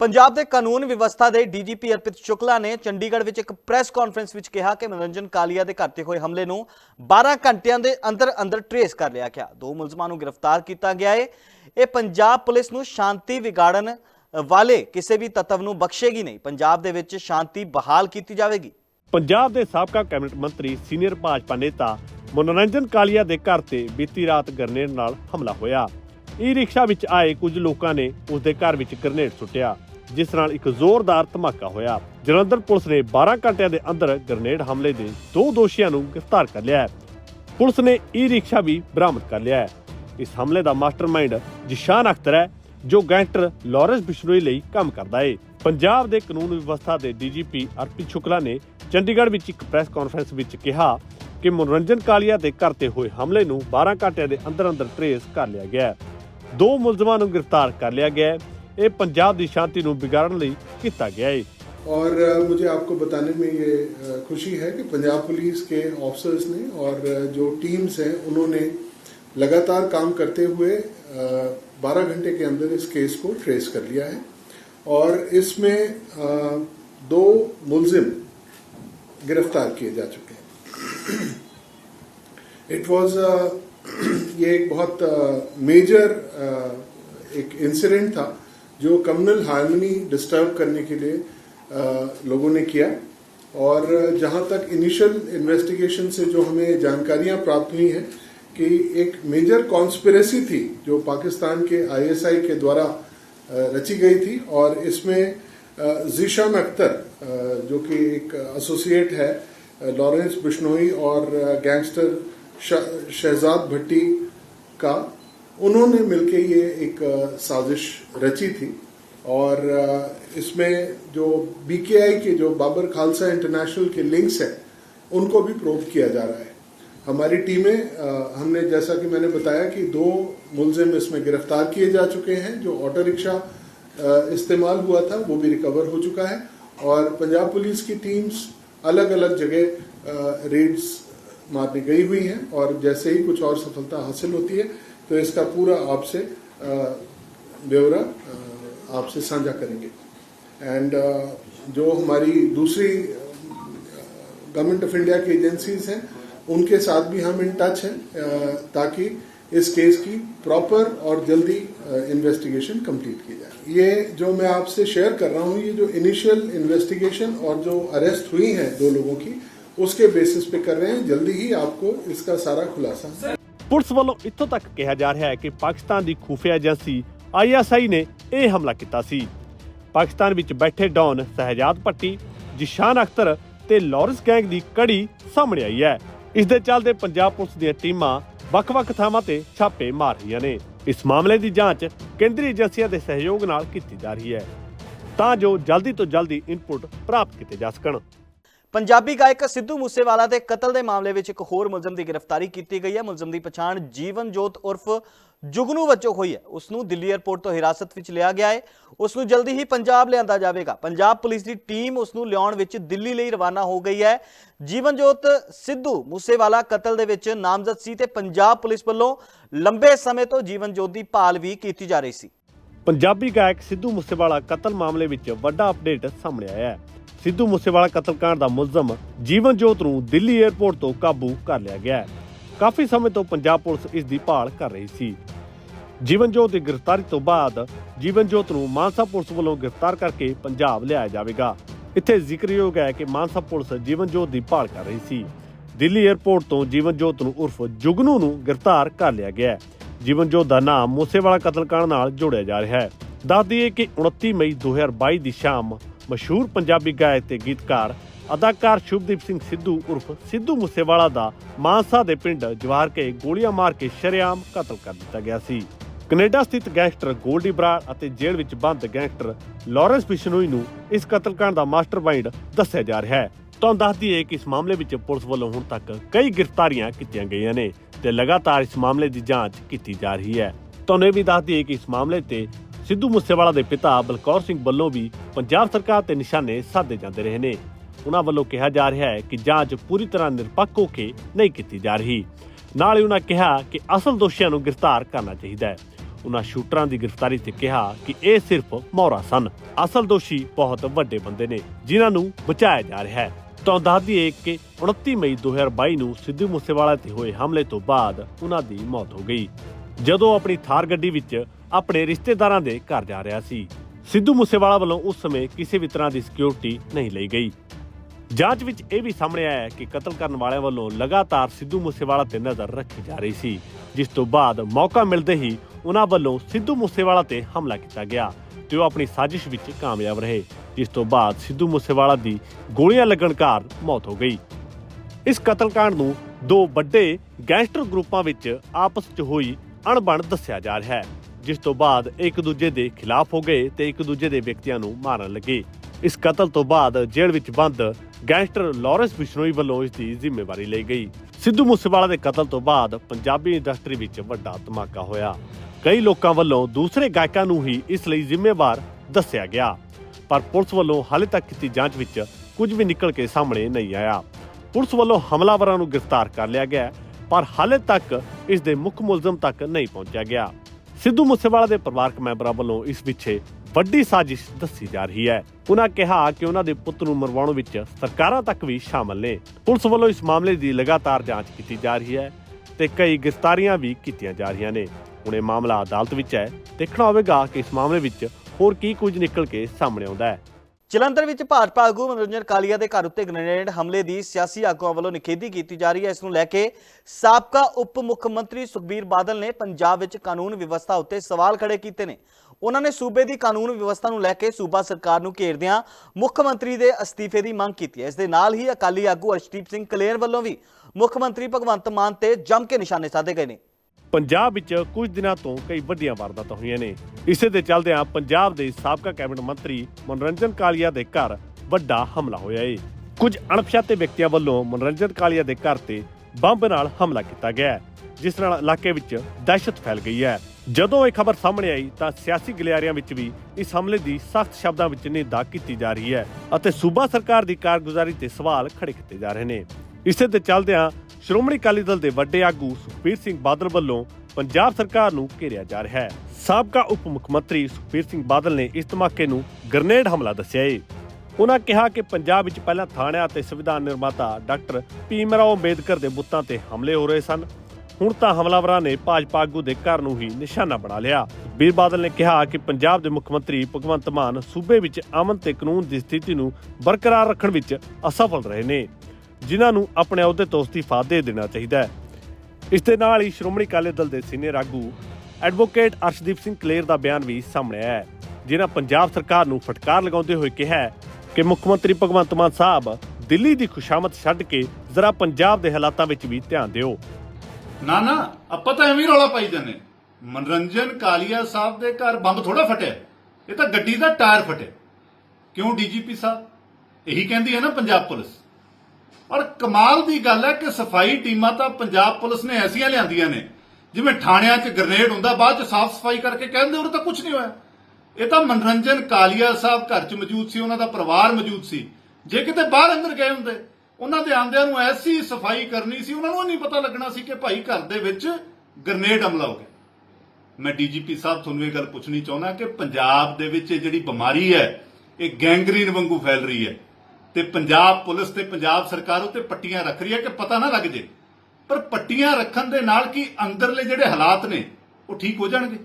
ਪੰਜਾਬ ਦੇ ਕਾਨੂੰਨ ਵਿਵਸਥਾ ਦੇ ਡੀਜੀਪੀ ਅਰਪਿਤ ਸ਼ੁਕਲਾ ਨੇ ਚੰਡੀਗੜ੍ਹ ਵਿੱਚ ਇੱਕ ਪ੍ਰੈਸ ਕਾਨਫਰੰਸ ਵਿੱਚ ਕਿਹਾ ਕਿ ਮਨੋਰੰਜਨ ਕਾਲੀਆ ਦੇ ਘਰ ਤੇ ਹੋਏ ਹਮਲੇ ਨੂੰ 12 ਘੰਟਿਆਂ ਦੇ ਅੰਦਰ ਅੰਦਰ ਟਰੇਸ ਕਰ ਲਿਆ ਗਿਆ। ਦੋ ਮੁਲਜ਼ਮਾਂ ਨੂੰ ਗ੍ਰਿਫਤਾਰ ਕੀਤਾ ਗਿਆ ਹੈ ਇਹ ਪੰਜਾਬ ਪੁਲਿਸ ਨੂੰ ਸ਼ਾਂਤੀ ਵਿਗਾੜਨ ਵਾਲੇ ਕਿਸੇ ਵੀ ਤੱਤਵ ਨੂੰ ਬਖਸ਼ੇਗੀ ਨਹੀਂ। ਪੰਜਾਬ ਦੇ ਵਿੱਚ ਸ਼ਾਂਤੀ ਬਹਾਲ ਕੀਤੀ ਜਾਵੇਗੀ। ਪੰਜਾਬ ਦੇ ਸਾਬਕਾ ਕੈਬਨਿਟ ਮੰਤਰੀ, ਸੀਨੀਅਰ ਭਾਜਪਾ ਨੇਤਾ ਮਨੋਰੰਜਨ ਕਾਲੀਆ ਦੇ ਘਰ ਤੇ ਬੀਤੀ ਰਾਤ ਗਰਨੇਡ ਨਾਲ ਹਮਲਾ ਹੋਇਆ। ਈ ਰਿਕਸ਼ਾ ਵਿੱਚ ਆਏ ਕੁਝ ਲੋਕਾਂ ਨੇ ਉਸ ਦੇ ਘਰ ਵਿੱਚ ਗ੍ਰਨੇਡ ਸੁੱਟਿਆ, ਜਿਸ ਨਾਲ ਇੱਕ ਜ਼ੋਰਦਾਰ ਧਮਾਕਾ ਹੋਇਆ। ਜਲੰਧਰ ਪੁਲਿਸ ਨੇ 12 ਘੰਟਿਆਂ ਦੇ ਅੰਦਰ ਗ੍ਰਨੇਡ ਹਮਲੇ ਦੇ ਦੋ ਦੋਸ਼ੀਆਂ ਨੂੰ ਗ੍ਰਿਫਤਾਰ ਕਰ ਲਿਆ ਹੈ। ਪੁਲਿਸ ਨੇ ਈ ਰਿਕਸ਼ਾ ਵੀ ਬਰਾਮਦ ਕਰ ਲਿਆ ਹੈ। ਇਸ ਹਮਲੇ ਦਾ ਮਾਸਟਰਮਾਈਂਡ ਜਿਸ਼ਾਨ ਅਖਤਰ ਹੈ, ਜੋ ਗੈਂਗਸਟਰ ਲਾਰੈਂਸ ਬਿਸ਼ਨੋਈ ਲਈ ਕੰਮ ਕਰਦਾ ਹੈ ਪੰਜਾਬ ਦੇ ਕਾਨੂੰਨ ਵਿਵਸਥਾ ਦੇ ਡੀਜੀਪੀ ਅਰਪਿਤ ਸ਼ੁਕਲਾ ਨੇ ਚੰਡੀਗੜ੍ਹ ਵਿੱਚ ਇੱਕ ਪ੍ਰੈਸ ਕਾਨਫਰੰਸ ਵਿੱਚ ਕਿਹਾ ਕਿ ਮਨੋਰੰਜਨ ਕਾਲੀਆ ਦੇ ਘਰ ਤੇ ਹੋਏ ਹਮਲੇ ਨੂੰ 12 ਘੰਟਿਆਂ ਦੇ ਅੰਦਰ ਅੰਦਰ ਟਰੇਸ ਕਰ ਲਿਆ ਗਿਆ ਹੈ। ਦੋ ਮੁਲਜ਼ਮਾਂ ਨੂੰ ਗ੍ਰਿਫਤਾਰ ਕਰ ਲਿਆ ਗਿਆ ਹੈ ਇਹ ਪੰਜਾਬ ਦੀ ਸ਼ਾਂਤੀ ਨੂੰ ਵਿਗਾੜਨ ਲਈ ਕੀਤਾ ਗਿਆ ਹੈ और अ, मुझे आपको बताने में ये अ, खुशी है कि पंजाब पुलिस के ऑफिसर्स ने और अ, जो टीम्स हैं उन्होंने लगातार काम करते हुए बारह घंटे के अंदर इस केस को ट्रेस कर लिया है और इसमें अ, दो मुलजिम गिरफ्तार किए जा चुके हैं इट वाज ये एक बहुत मेजर एक इंसिडेंट था जो कम्युनल हार्मनी डिस्टर्ब करने के लिए लोगों ने किया। और जहाँ तक इनिशियल इन्वेस्टिगेशन से जो हमें जानकारियाँ प्राप्त हुई हैं कि एक मेजर कॉन्स्पिरेसी थी जो पाकिस्तान के आईएसआई के द्वारा रची गई थी और इसमें जीशम अख्तर जो कि एक एसोसिएट है लॉरेंस बिश्नोई और गैंगस्टर शहजाद भट्टी का, उन्होंने मिलके ये एक साजिश रची थी। और इसमें जो बीकेआई के जो बाबर खालसा इंटरनेशनल के लिंक्स हैं, उनको भी प्रोव किया जा रहा है। हमारी टीमें हमने जैसा कि मैंने बताया कि दो मुलजिम इसमें गिरफ़्तार किए जा चुके हैं, जो ऑटो रिक्शा इस्तेमाल हुआ था, वो भी रिकवर हो चुका है। और पंजाब पुलिस की टीम्स अलग अलग जगह रेड्स मारने गई हुई हैं और जैसे ही कुछ और सफलता हासिल होती है तो इसका पूरा आपसे ब्यौरा आपसे साझा करेंगे। एंड जो हमारी दूसरी गवर्नमेंट ऑफ़ इंडिया की एजेंसीज हैं, उनके साथ भी हम इन टच हैं ताकि इस केस की प्रॉपर और जल्दी इन्वेस्टिगेशन कंप्लीट की जाए। ये जो मैं आपसे शेयर कर रहा हूँ, ये जो इनिशियल इन्वेस्टिगेशन और जो अरेस्ट हुई हैं दो लोगों की उसके बेसिस पे कर रहे हैं जल्दी ही आपको इसका सारा खुलासा ਪੁਲਿਸ ਵੱਲੋਂ ਇੱਥੋਂ ਤੱਕ ਕਿਹਾ ਜਾ ਰਿਹਾ ਹੈ ਕਿ ਪਾਕਿਸਤਾਨ ਦੀ ਖੂਫੀਆ ਏਜੰਸੀ ਆਈਐਸਆਈ ਨੇ ਇਹ ਹਮਲਾ ਕੀਤਾ ਸੀ ਪਾਕਿਸਤਾਨ ਵਿੱਚ ਬੈਠੇ ਡੌਨ ਸਹਿਜਾਦ ਭੱਟੀ ਜਿਸ਼ਾਨ ਅਖਤਰ ਤੇ ਲਾਰੈਂਸ ਗੈਂਗ ਦੀ ਕੜੀ ਸਾਹਮਣੇ ਆਈ ਹੈ ਇਸ ਦੇ ਚੱਲਦੇ ਪੰਜਾਬ ਪੁਲਿਸ ਦੀਆਂ ਟੀਮਾਂ ਵੱਖ-ਵੱਖ ਥਾਵਾਂ ਤੇ ਛਾਪੇ ਮਾਰ ਰਹੀਆਂ ਨੇ ਇਸ ਮਾਮਲੇ ਦੀ ਜਾਂਚ ਕੇਂਦਰੀ ਏਜੰਸੀਆਂ ਦੇ ਸਹਿਯੋਗ ਨਾਲ ਕੀਤੀ ਜਾ ਰਹੀ ਹੈ ਤਾਂ ਜੋ ਜਲਦੀ ਤੋਂ ਜਲਦੀ ਇਨਪੁਟ ਪ੍ਰਾਪਤ ਕੀਤੇ ਜਾ ਸਕਣ ਪੰਜਾਬੀ ਗਾਇਕ ਸਿੱਧੂ ਮੂਸੇਵਾਲਾ ਦੇ ਕਤਲ ਦੇ ਮਾਮਲੇ ਵਿੱਚ ਇੱਕ ਹੋਰ ਮੁਲਜ਼ਮ ਦੀ ਗ੍ਰਿਫਤਾਰੀ ਕੀਤੀ ਗਈ ਹੈ। ਮੁਲਜ਼ਮ ਦੀ ਪਛਾਣ ਜੀਵਨ ਜੋਤ ਉਰਫ ਜੁਗਨੂ ਵਜੋਂ ਹੋਈ ਹੈ। ਉਸ ਨੂੰ ਦਿੱਲੀ 에ਅਰਪੋਰਟ ਤੋਂ ਹਿਰਾਸਤ ਵਿੱਚ ਲਿਆ ਗਿਆ ਹੈ। ਉਸ ਨੂੰ ਜਲਦੀ ਹੀ ਪੰਜਾਬ ਲਿਆਂਦਾ ਜਾਵੇਗਾ। ਪੰਜਾਬ ਪੁਲਿਸ ਦੀ ਟੀਮ ਉਸ ਨੂੰ ਲਿਆਉਣ ਵਿੱਚ ਦਿੱਲੀ ਲਈ ਰਵਾਨਾ ਹੋ ਗਈ ਹੈ। ਜੀਵਨਜੋਤ ਸਿੱਧੂ ਮੂਸੇਵਾਲਾ ਕਤਲ ਦੇ ਵਿੱਚ ਨਾਮਜ਼ਦ ਸੀ ਤੇ ਪੰਜਾਬ ਪੁਲਿਸ ਵੱਲੋਂ ਲੰਬੇ ਸਮੇਂ ਤੋਂ ਜੀਵਨਜੋਤ ਦੀ ਭਾਲ ਵੀ ਕੀਤੀ ਜਾ ਰਹੀ ਸੀ। ਪੰਜਾਬੀ ਗਾਇਕ ਸਿੱਧੂ ਮੂਸੇਵਾਲਾ ਕਤਲ ਮਾਮਲੇ ਵਿੱਚ ਵੱਡਾ ਅਪਡੇਟ ਸਾਹਮਣੇ ਆਇਆ ਹੈ। ਸਿੱਧੂ ਮੂਸੇਵਾਲਾ ਕਤਲਕਾਂਡ ਦਾ ਮੁਲਜ਼ਮ ਜੀਵਨ ਜੋਤ ਨੂੰ ਦਿੱਲੀ 에ਅਰਪੋਰਟ ਤੋਂ ਕਾਬੂ ਕਰ ਲਿਆ ਗਿਆ ਕਾਫੀ ਸਮੇਂ ਤੋਂ ਪੰਜਾਬ ਪੁਲਿਸ ਇਸ ਦੀ ਭਾਲ ਕਰ ਰਹੀ ਸੀ। ਜੀਵਨਜੋਤ ਦੀ ਗ੍ਰਿਫਤਾਰੀ ਤੋਂ ਬਾਅਦ ਜੀਵਨਜੋਤ ਨੂੰ ਮਾਨਸਾ ਪੁਲਿਸ ਵੱਲੋਂ ਗ੍ਰਿਫਤਾਰ ਕਰਕੇ ਪੰਜਾਬ ਲਿਆਇਆ ਜਾਵੇਗਾ। ਇੱਥੇ ਜ਼ਿਕਰਯੋਗ ਹੈ ਕਿ ਮਾਨਸਾ ਪੁਲਿਸ ਜੀਵਨ ਜੋਤ ਦੀ ਭਾਲ ਕਰ ਰਹੀ ਸੀ। ਦਿੱਲੀ 에ਅਰਪੋਰਟ ਤੋਂ ਜੀਵਨ ਜੋਤ ਨੂੰ ਉਰਫ ਜੁਗਨੂ ਨੂੰ ਗ੍ਰਿਫਤਾਰ ਕਰ ਲਿਆ ਗਿਆ ਜੀਵਨ ਜੋਤ ਦਾ ਨਾਮ ਮੂਸੇਵਾਲਾ ਕਤਲਕਾਂਡ ਨਾਲ ਜੋੜਿਆ ਜਾ ਰਿਹਾ ਹੈ। ਦੱਸ ਦਈਏ ਕਿ 29 ਮਈ 2022 ਦੀ ਸ਼ਾਮ ਮਸ਼ਹੂਰ ਪੰਜਾਬੀ ਗਾਇਕ ਤੇ ਗੀਤਕਾਰ ਅਦਾਕਾਰ ਸ਼ੁਭਦੀਪ ਸਿੰਘ ਸਿੱਧੂ ਉਰਫ ਸਿੱਧੂ ਮੂਸੇਵਾਲਾ ਦਾ ਮਾਨਸਾ ਦੇ ਪਿੰਡ ਜਵਾਹਰ ਕੇ ਗੋਲੀਆਂ ਮਾਰ ਕੇ ਸ਼ਰੇਆਮ ਕਤਲ ਕਰ ਦਿੱਤਾ ਗਿਆ ਸੀ। ਕੈਨੇਡਾ ਸਥਿਤ ਗੈਂਗਸਟਰ ਗੋਲਡੀ ਬਰਾੜ ਅਤੇ ਜੇਲ੍ਹ ਵਿੱਚ ਬੰਦ ਗੈਂਗਸਟਰ ਲਾਰੈਂਸ ਬਿਸ਼ਨੋਈ ਨੂੰ ਇਸ ਕਤਲकांड ਦਾ ਮਾਸਟਰਮਾਈਂਡ ਦੱਸਿਆ ਜਾ ਰਿਹਾ ਹੈ। ਤੁਹਾਨੂੰ ਦੱਸਦੀ ਹੈ ਕਿ ਇਸ ਮਾਮਲੇ ਵਿੱਚ ਪੁਲਿਸ ਵੱਲੋਂ ਹੁਣ ਤੱਕ ਕਈ ਗ੍ਰਿਫਤਾਰੀਆਂ ਕੀਤੀਆਂ ਗਈਆਂ ਨੇ ਤੇ ਲਗਾਤਾਰ ਇਸ ਮਾਮਲੇ ਦੀ ਜਾਂਚ ਕੀਤੀ ਜਾ ਰਹੀ ਹੈ। ਤੁਹਾਨੂੰ ਇਹ ਵੀ ਦੱਸਦੀ ਹੈ ਕਿ ਇਸ ਮਾਮਲੇ ਤੇ ਸਿੱਧੂ ਮੂਸੇਵਾਲਾ ਦੇ ਪਿਤਾ ਬਲਕੌਰ ਸਿੰਘ ਵੱਲੋਂ ਵੀ ਪੰਜਾਬ ਸਰਕਾਰ ਤੇ ਨਿਸ਼ਾਨੇ ਸਾਧੇ ਜਾਂਦੇ ਰਹੇ ਨੇ। ਉਹਨਾਂ ਵੱਲੋਂ ਕਿਹਾ ਜਾ ਰਿਹਾ ਹੈ ਕਿ ਜਾਂਚ ਪੂਰੀ ਤਰ੍ਹਾਂ ਨਿਰਪੱਖ ਹੋ ਕੇ ਨਹੀਂ ਕੀਤੀ ਜਾ ਰਹੀ। ਨਾਲ ਹੀ ਉਹਨਾਂ ਕਿਹਾ ਕਿ ਅਸਲ ਦੋਸ਼ੀਆਂ ਨੂੰ ਗ੍ਰਿਫਤਾਰ ਕਰਨਾ ਚਾਹੀਦਾ ਹੈ। ਉਹਨਾਂ ਸ਼ੂਟਰਾਂ ਦੀ ਗ੍ਰਿਫਤਾਰੀ ਤੇ ਕਿਹਾ ਕਿ ਇਹ ਸਿਰਫ ਮੌਰਾ ਸਨ। ਅਸਲ ਦੋਸ਼ੀ ਬਹੁਤ ਵੱਡੇ ਬੰਦੇ ਨੇ, ਜਿਨ੍ਹਾਂ ਨੂੰ ਬਚਾਇਆ ਜਾ ਰਿਹਾ ਹੈ। ਤੁਹਾਨੂੰ ਦੱਸ ਦਈਏ ਕਿ 29 ਮਈ 2022 ਨੂੰ ਸਿੱਧੂ ਮੂਸੇਵਾਲਾ ਤੇ ਹੋਏ ਹਮਲੇ ਤੋਂ ਬਾਅਦ ਉਹਨਾਂ ਦੀ ਮੌਤ ਹੋ ਗਈ। ਜਦੋਂ ਆਪਣੀ ਥਾਰ ਗੱਡੀ ਵਿੱਚ ਆਪਣੇ ਰਿਸ਼ਤੇਦਾਰਾਂ ਦੇ ਘਰ ਜਾ ਰਿਹਾ ਸੀ। ਸਿੱਧੂ ਮੂਸੇਵਾਲਾ ਵੱਲੋਂ ਉਸ ਸਮੇਂ ਕਿਸੇ ਵੀ ਤਰ੍ਹਾਂ ਦੀ ਸਿਕਿਉਰਿਟੀ ਨਹੀਂ ਲਈ ਗਈ। ਜਾਂਚ ਵਿੱਚ ਇਹ ਵੀ ਸਾਹਮਣੇ ਆਇਆ ਕਿ ਕਤਲ ਕਰਨ ਵਾਲਿਆਂ ਵੱਲੋਂ ਲਗਾਤਾਰ ਸਿੱਧੂ ਮੂਸੇਵਾਲਾ ਤੇ ਨਜ਼ਰ ਰੱਖੀ ਜਾ ਰਹੀ ਸੀ, ਜਿਸ ਤੋਂ ਬਾਅਦ ਮੌਕਾ ਮਿਲਦੇ ਹੀ ਉਹਨਾਂ ਵੱਲੋਂ ਸਿੱਧੂ ਮੂਸੇਵਾਲਾ ਤੇ ਹਮਲਾ ਕੀਤਾ ਗਿਆ ਤੇ ਉਹ ਆਪਣੀ ਸਾਜ਼ਿਸ਼ ਵਿੱਚ ਕਾਮਯਾਬ ਰਹੇ, ਜਿਸ ਤੋਂ ਬਾਅਦ ਸਿੱਧੂ ਮੂਸੇਵਾਲਾ ਦੀ ਗੋਲੀਆਂ ਲੱਗਣ ਕਾਰਨ ਮੌਤ ਹੋ ਗਈ। ਇਸ ਕਤਲकांड ਨੂੰ ਦੋ ਵੱਡੇ ਗੈਂਗਸਟਰ ਗਰੁੱਪਾਂ ਵਿੱਚ ਆਪਸ 'ਚ ਹੋਈ ਅਣਬਣ ਦੱਸਿਆ ਜਾ ਰਿਹਾ ਹੈ। ਜਿਸ ਤੋਂ ਬਾਅਦ ਇੱਕ ਦੂਜੇ ਦੇ ਖਿਲਾਫ ਹੋ ਗਏ ਤੇ ਇੱਕ ਦੂਜੇ ਦੇ ਵਿਅਕਤੀਆਂ ਨੂੰ ਮਾਰਨ ਲੱਗੇ। ਇਸ ਕਤਲ ਤੋਂ ਬਾਅਦ ਜੇਲ੍ਹ ਵਿੱਚ ਬੰਦ ਗੈਂਗਸਟਰ ਲਾਰੈਂਸ ਬਿਸ਼ਨੋਈ ਵੱਲੋਂ ਇਸ ਦੀ ਜ਼ਿੰਮੇਵਾਰੀ ਲਈ ਗਈ। ਸਿੱਧੂ ਮੂਸੇਵਾਲਾ ਦੇ ਕਤਲ ਤੋਂ ਬਾਅਦ ਪੰਜਾਬੀ ਇੰਡਸਟਰੀ ਵਿੱਚ ਵੱਡਾ ਧਮਾਕਾ ਹੋਇਆ। ਕਈ ਲੋਕਾਂ ਵੱਲੋਂ ਦੂਸਰੇ ਗਾਇਕਾਂ ਨੂੰ ਹੀ ਇਸ ਲਈ ਜ਼ਿੰਮੇਵਾਰ ਦੱਸਿਆ ਗਿਆ। ਪਰ ਪੁਲਿਸ ਵੱਲੋਂ ਹਾਲੇ ਤੱਕ ਕੀਤੀ ਜਾਂਚ ਵਿੱਚ ਕੁਝ ਵੀ ਨਿਕਲ ਕੇ ਸਾਹਮਣੇ ਨਹੀਂ ਆਇਆ। ਪੁਲਿਸ ਵੱਲੋਂ ਹਮਲਾਵਰਾਂ ਨੂੰ ਗ੍ਰਿਫਤਾਰ ਕਰ ਲਿਆ ਗਿਆ, ਪਰ ਹਾਲੇ ਤੱਕ ਇਸ ਦੇ ਮੁੱਖ ਮੁਲਜ਼ਮ ਤੱਕ ਨਹੀਂ ਪਹੁੰਚਿਆ ਗਿਆ। ਸਿੱਧੂ ਮੂਸੇਵਾਲਾ ਦੇ ਪਰਿਵਾਰਕ ਮੈਂਬਰਾਂ ਵੱਲੋਂ ਇਸ ਪਿੱਛੇ ਵੱਡੀ ਸਾਜ਼ਿਸ਼ ਦੱਸੀ ਜਾ ਰਹੀ ਹੈ। ਉਹਨਾਂ ਕਿਹਾ ਕਿ ਉਹਨਾਂ ਦੇ ਪੁੱਤ ਨੂੰ ਮਰਵਾਉਣ ਵਿੱਚ ਸਰਕਾਰਾਂ ਤੱਕ ਵੀ ਸ਼ਾਮਲ ਨੇ। ਪੁਲਿਸ ਵੱਲੋਂ ਇਸ ਮਾਮਲੇ ਦੀ ਲਗਾਤਾਰ ਜਾਂਚ ਕੀਤੀ ਜਾ ਰਹੀ ਹੈ ਤੇ ਕਈ ਗ੍ਰਿਫਤਾਰੀਆਂ ਵੀ ਕੀਤੀਆਂ ਜਾ ਰਹੀਆਂ ਨੇ। ਹੁਣ ਇਹ ਮਾਮਲਾ ਅਦਾਲਤ ਵਿੱਚ ਹੈ। ਦੇਖਣਾ ਹੋਵੇਗਾ ਕਿ ਇਸ ਮਾਮਲੇ ਵਿੱਚ ਹੋਰ ਕੀ ਕੁਝ ਨਿਕਲ ਕੇ ਸਾਹਮਣੇ ਆਉਂਦਾ ਹੈ। ਜਲੰਧਰ ਵਿੱਚ ਭਾਜਪਾ ਆਗੂ ਮਨੋਰੰਜਨ ਕਾਲੀਆ ਦੇ ਘਰ ਉੱਤੇ ਗ੍ਰਨੇਡ ਹਮਲੇ ਦੀ ਸਿਆਸੀ ਆਗੂਆਂ ਵੱਲੋਂ ਨਿਖੇਧੀ ਕੀਤੀ ਜਾ ਰਹੀ ਹੈ। ਇਸ ਨੂੰ ਲੈ ਕੇ ਸਾਬਕਾ ਉਪ ਮੁੱਖ ਮੰਤਰੀ ਸੁਖਬੀਰ ਬਾਦਲ ਨੇ ਪੰਜਾਬ ਵਿੱਚ ਕਾਨੂੰਨ ਵਿਵਸਥਾ ਉੱਤੇ ਸਵਾਲ ਖੜੇ ਕੀਤੇ ਨੇ। ਉਹਨਾਂ ਨੇ ਸੂਬੇ ਦੀ ਕਾਨੂੰਨ ਵਿਵਸਥਾ ਨੂੰ ਲੈ ਕੇ ਸੂਬਾ ਸਰਕਾਰ ਨੂੰ ਘੇਰਦਿਆਂ ਮੁੱਖ ਮੰਤਰੀ ਦੇ ਅਸਤੀਫੇ ਦੀ ਮੰਗ ਕੀਤੀ ਹੈ। ਇਸ ਦੇ ਨਾਲ ਹੀ ਅਕਾਲੀ ਆਗੂ ਅਰਸ਼ਦੀਪ ਸਿੰਘ ਕਲੇਰ ਵੱਲੋਂ ਵੀ ਮੁੱਖ ਮੰਤਰੀ ਭਗਵੰਤ ਮਾਨ ਤੇ ਜੰਮ ਕੇ ਨਿਸ਼ਾਨੇ ਸਾਧੇ ਗਏ ਨੇ। ਪੰਜਾਬ ਵਿੱਚ ਕੁਝ ਦਿਨਾਂ ਤੋਂ ਕਈ ਵੱਡੀਆਂ ਵਾਰਦਾਤਾਂ ਹੋਈਆਂ ਨੇ। ਇਸੇ ਦੇ ਚੱਲਦਿਆਂ ਪੰਜਾਬ ਦੇ ਸਾਬਕਾ ਕੈਬਨਿਟ ਮੰਤਰੀ ਮਨੋਰੰਜਨ ਕਾਲੀਆ ਦੇ ਘਰ ਵੱਡਾ ਹਮਲਾ ਹੋਇਆ ਏ। ਕੁਝ ਅਣਪਛਾਤੇ ਵਿਅਕਤੀਆਂ ਵੱਲੋਂ ਮਨੋਰੰਜਨ ਕਾਲੀਆ ਦੇ ਘਰ ਤੇ ਬੰਬ ਨਾਲ ਹਮਲਾ ਕੀਤਾ ਗਿਆ ਜਿਸ ਨਾਲ ਇਲਾਕੇ ਵਿੱਚ ਦਹਿਸ਼ਤ ਫੈਲ ਗਈ ਹੈ। ਜਦੋਂ ਇਹ ਖਬਰ ਸਾਹਮਣੇ ਆਈ ਤਾਂ ਸਿਆਸੀ ਗਲਿਆਰਿਆਂ ਵਿੱਚ ਵੀ ਇਸ ਹਮਲੇ ਦੀ ਸਖਤ ਸ਼ਬਦਾਂ ਵਿੱਚ ਨਿੰਦਾ ਕੀਤੀ ਜਾ ਰਹੀ ਹੈ ਅਤੇ ਸੂਬਾ ਸਰਕਾਰ ਦੀ ਕਾਰਗੁਜ਼ਾਰੀ ਤੇ ਸਵਾਲ ਖੜੇ ਕੀਤੇ ਜਾ ਰਹੇ ਨੇ। ਇਸੇ ਦੇ ਚੱਲਦਿਆਂ ਸ਼੍ਰੋਮਣੀ ਅਕਾਲੀ ਦਲ ਦੇ ਵੱਡੇ ਆਗੂ ਸੁਖਬੀਰ ਸਿੰਘ ਬਾਦਲ ਵੱਲੋਂ ਪੰਜਾਬ ਸਰਕਾਰ ਨੂੰ ਘੇਰਿਆ ਜਾ ਰਿਹਾ ਹੈ। ਸਾਬਕਾ ਉਪ ਮੁੱਖ ਮੰਤਰੀ ਸੁਖਬੀਰ ਸਿੰਘ ਬਾਦਲ ਨੇ ਇਸ ਧਮਾਕੇ ਨੂੰ ਗ੍ਰਨੇਡ ਹਮਲਾ ਦੱਸਿਆ ਹੈ ਉਹਨਾਂ ਕਿਹਾ ਕਿ ਪੰਜਾਬ ਵਿੱਚ ਪਹਿਲਾਂ ਥਾਣਿਆਂ ਤੇ ਸੰਵਿਧਾਨ ਨਿਰਮਾਤਾ ਡਾਕਟਰ ਭੀਮਰਾਓ ਅੰਬੇਦਕਰ ਦੇ ਬੁੱਤਾਂ ਤੇ ਹਮਲੇ ਹੋ ਰਹੇ ਸਨ। ਹੁਣ ਤਾਂ ਹਮਲਾਵਰਾਂ ਨੇ ਭਾਜਪਾ ਆਗੂ ਦੇ ਘਰ ਨੂੰ ਹੀ ਨਿਸ਼ਾਨਾ ਬਣਾ ਲਿਆ। ਬੀਰ ਬਾਦਲ ਨੇ ਕਿਹਾ ਕਿ ਪੰਜਾਬ ਦੇ ਮੁੱਖ ਮੰਤਰੀ ਭਗਵੰਤ ਮਾਨ ਸੂਬੇ ਵਿੱਚ ਅਮਨ ਤੇ ਕਾਨੂੰਨ ਦੀ ਸਥਿਤੀ ਨੂੰ ਬਰਕਰਾਰ ਰੱਖਣ ਵਿੱਚ ਅਸਫਲ ਰਹੇ ਨੇ। ਜਿਨ੍ਹਾਂ ਨੂੰ ਆਪਣੇ ਅਹੁਦੇ ਤੋਂ ਅਸਤੀਫਾ ਦੇ ਦੇਣਾ ਚਾਹੀਦਾ ਹੈ। ਇਸ ਦੇ ਨਾਲ ਹੀ ਸ਼੍ਰੋਮਣੀ ਅਕਾਲੀ ਦਲ ਦੇ ਸੀਨੀਅਰ ਆਗੂ ਐਡਵੋਕੇਟ ਅਰਸ਼ਦੀਪ ਸਿੰਘ ਕਲੇਰ ਦਾ ਬਿਆਨ ਵੀ ਸਾਹਮਣੇ ਆਇਆ ਹੈ, ਜਿਨ੍ਹਾਂ ਪੰਜਾਬ ਸਰਕਾਰ ਨੂੰ ਫਟਕਾਰ ਲਗਾਉਂਦੇ ਹੋਏ ਕਿਹਾ ਕਿ ਮੁੱਖ ਮੰਤਰੀ ਭਗਵੰਤ ਮਾਨ ਸਾਹਿਬ ਦਿੱਲੀ ਦੀ ਖੁਸ਼ਾਮਦ ਛੱਡ ਕੇ ਜ਼ਰਾ ਪੰਜਾਬ ਦੇ ਹਾਲਾਤਾਂ ਵਿੱਚ ਵੀ ਧਿਆਨ ਦਿਓ। ਨਾ ਨਾ, ਆਪਾਂ ਤਾਂ ਐਵੇਂ ਰੌਲਾ ਪਾਈ ਜਾਂਦੇ ਮਨੋਰੰਜਨ ਕਾਲੀਆ ਸਾਹਿਬ ਦੇ ਘਰ ਬੰਬ ਥੋੜਾ ਫਟਿਆ। ਇਹ ਤਾਂ ਗੱਡੀ ਦਾ ਟਾਇਰ ਫਟਿਆ। ਕਿਉਂ ਡੀਜੀਪੀ ਸਾਹਿਬ? ਇਹੀ ਕਹਿੰਦੀ ਹੈ ਨਾ ਪੰਜਾਬ ਪੁਲਿਸ। ਔਰ ਕਮਾਲ ਦੀ ਗੱਲ ਹੈ ਕਿ ਸਫ਼ਾਈ ਟੀਮਾਂ ਤਾਂ ਪੰਜਾਬ ਪੁਲਿਸ ਨੇ ਐਸੀਆਂ ਲਿਆਂਦੀਆਂ ਨੇ, ਜਿਵੇਂ ਥਾਣਿਆਂ 'ਚ ਗ੍ਰਨੇਡ ਹੁੰਦਾ, ਬਾਅਦ 'ਚ ਸਾਫ਼ ਸਫ਼ਾਈ ਕਰਕੇ ਕਹਿੰਦੇ ਉਹ ਤਾਂ ਕੁਝ ਨਹੀਂ ਹੋਇਆ। ਇਹ ਤਾਂ ਮਨੋਰੰਜਨ ਕਾਲੀਆ ਸਾਹਿਬ ਘਰ 'ਚ ਮੌਜੂਦ ਸੀ, ਉਹਨਾਂ ਦਾ ਪਰਿਵਾਰ ਮੌਜੂਦ ਸੀ। ਜੇ ਕਿਤੇ ਬਾਹਰ ਅੰਦਰ ਗਏ ਹੁੰਦੇ, ਉਹਨਾਂ ਦੇ ਆਂਦਿਆਂ ਨੂੰ ਐਸੀ ਸਫ਼ਾਈ ਕਰਨੀ ਸੀ, ਉਹਨਾਂ ਨੂੰ ਨਹੀਂ ਪਤਾ ਲੱਗਣਾ ਸੀ ਕਿ ਭਾਈ ਘਰ ਦੇ ਵਿੱਚ ਗ੍ਰਨੇਡ ਹਮਲਾ ਹੋ ਗਿਆ। ਮੈਂ ਡੀਜੀਪੀ ਸਾਹਿਬ ਤੁਹਾਨੂੰ ਇਹ ਗੱਲ ਪੁੱਛਣੀ ਚਾਹੁੰਦਾ ਕਿ ਪੰਜਾਬ ਦੇ ਵਿੱਚ ਇਹ ਜਿਹੜੀ ਬਿਮਾਰੀ ਹੈ, ਇਹ ਗੈਂਗਰੀਨ ਵਾਂਗੂ ਫੈਲ ਰਹੀ ਹੈ। ਤੇ ਪੰਜਾਬ ਪੁਲਿਸ ਤੇ ਪੰਜਾਬ ਸਰਕਾਰ ਉੱਤੇ ਪੱਟੀਆਂ ਰੱਖ ਰਹੀ ਹੈ ਕਿ ਪਤਾ ਨਾ ਲੱਗ ਜੇ। ਪਰ ਪੱਟੀਆਂ ਰੱਖਣ ਦੇ ਨਾਲ ਕੀ ਅੰਦਰਲੇ ਜਿਹੜੇ ਹਾਲਾਤ ਨੇ, ਉਹ ਠੀਕ ਹੋ ਜਾਣਗੇ?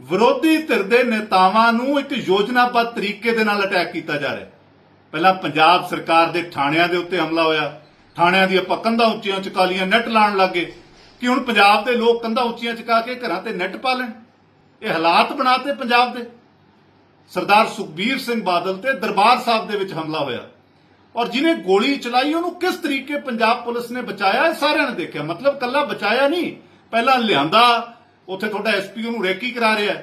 ਵਿਰੋਧੀ ਧਿਰ ਦੇ ਨੇਤਾਵਾਂ ਨੂੰ ਇੱਕ ਯੋਜਨਾਬੱਧ ਤਰੀਕੇ ਦੇ ਨਾਲ ਅਟੈਕ ਕੀਤਾ ਜਾ ਰਿਹਾ ਪਹਿਲਾਂ ਪੰਜਾਬ ਸਰਕਾਰ ਦੇ ਥਾਣਿਆਂ ਦੇ ਉੱਤੇ ਹਮਲਾ ਹੋਇਆ। ਥਾਣਿਆਂ ਦੀਆਂ ਆਪਾਂ ਕੰਧਾਂ ਉੱਚੀਆਂ ਚੁਕਾ ਲੀਆਂ ਨੈਟ ਲਾਣ ਲੱਗੇ ਕਿ ਹੁਣ ਪੰਜਾਬ ਦੇ ਲੋਕ ਕੰਧਾਂ ਉੱਚੀਆਂ ਚੁਕਾ ਕੇ ਘਰਾਂ ਤੇ ਨੈਟ ਪਾ ਲੈਣ। ਇਹ ਹਾਲਾਤ ਬਣਾਤੇ ਪੰਜਾਬ ਦੇ। ਸਰਦਾਰ ਸੁਖਬੀਰ ਸਿੰਘ ਬਾਦਲ ਤੇ ਦਰਬਾਰ ਸਾਹਿਬ ਦੇ ਵਿੱਚ ਹਮਲਾ ਹੋਇਆ। ਔਰ ਜਿਹਨੇ ਗੋਲੀ ਚਲਾਈ, ਉਹਨੂੰ ਕਿਸ ਤਰੀਕੇ ਪੰਜਾਬ ਪੁਲਿਸ ਨੇ ਬਚਾਇਆ, ਇਹ ਸਾਰਿਆਂ ਨੇ ਦੇਖਿਆ। ਮਤਲਬ ਕੱਲਾ ਬਚਾਇਆ ਨਹੀਂ, ਪਹਿਲਾਂ ਲਿਆਂਦਾ, ਉੱਥੇ ਤੁਹਾਡਾ ਐਸਪੀ ਉਹਨੂੰ ਰੇਕੀ ਕਰਾ ਰਿਹਾ।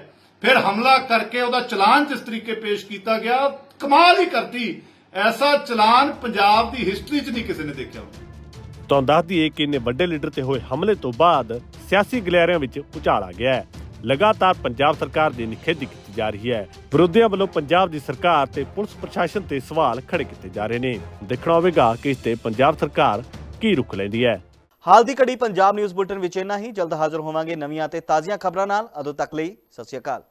ਫਿਰ ਹਮਲਾ ਕਰਕੇ ਉਹਦਾ ਚਲਾਨ ਜਿਸ ਤਰੀਕੇ ਪੇਸ਼ ਕੀਤਾ ਗਿਆ, ਕਮਾਲ ਹੀ ਕਰਤੀ। ਐਸਾ ਚਲਾਨ ਪੰਜਾਬ ਦੀ ਹਿਸਟਰੀ 'ਚ ਨਹੀਂ ਕਿਸੇ ਨੇ ਦੇਖਿਆ ਹੋਣਾ ਤੁਹਾਨੂੰ ਦੱਸ ਦਈਏ ਕਿ ਇੰਨੇ ਵੱਡੇ ਲੀਡਰ ਤੇ ਹੋਏ ਹਮਲੇ ਤੋਂ ਬਾਅਦ ਸਿਆਸੀ ਗਲਿਆਰਿਆਂ ਵਿੱਚ ਭੁਚਾਲ ਆ ਗਿਆ ਹੈ। ਲਗਾਤਾਰ ਪੰਜਾਬ ਸਰਕਾਰ ਦੀ ਨਿਖੇਧੀ ਕੀਤੀ ਜਾ ਰਹੀ ਹੈ। ਵਿਰੋਧੀਆਂ ਵੱਲੋਂ ਪੰਜਾਬ ਦੀ ਸਰਕਾਰ ਤੇ ਪੁਲਿਸ ਪ੍ਰਸ਼ਾਸਨ ਤੇ ਸਵਾਲ ਖੜੇ ਕੀਤੇ ਜਾ ਰਹੇ ਨੇ। ਦੇਖਣਾ ਹੋਵੇਗਾ ਕਿ ਇਸ ਤੇ ਪੰਜਾਬ ਸਰਕਾਰ ਕੀ ਰੁਖ ਲੈਂਦੀ ਹੈ। ਹਾਲ ਦੀ ਘੜੀ ਪੰਜਾਬ ਨਿਊਜ਼ ਬੁਲਟਨ ਵਿੱਚ ਇੰਨਾ ਹੀ। ਜਲਦ ਹਾਜ਼ਰ ਹੋਵਾਂਗੇ ਨਵੀਆਂ ਤੇ ਤਾਜ਼ੀਆਂ ਖਬਰਾਂ ਨਾਲ। ਉਦੋਂ ਤੱਕ ਲਈ ਸਤਿ ਸ਼੍ਰੀ ਅਕਾਲ।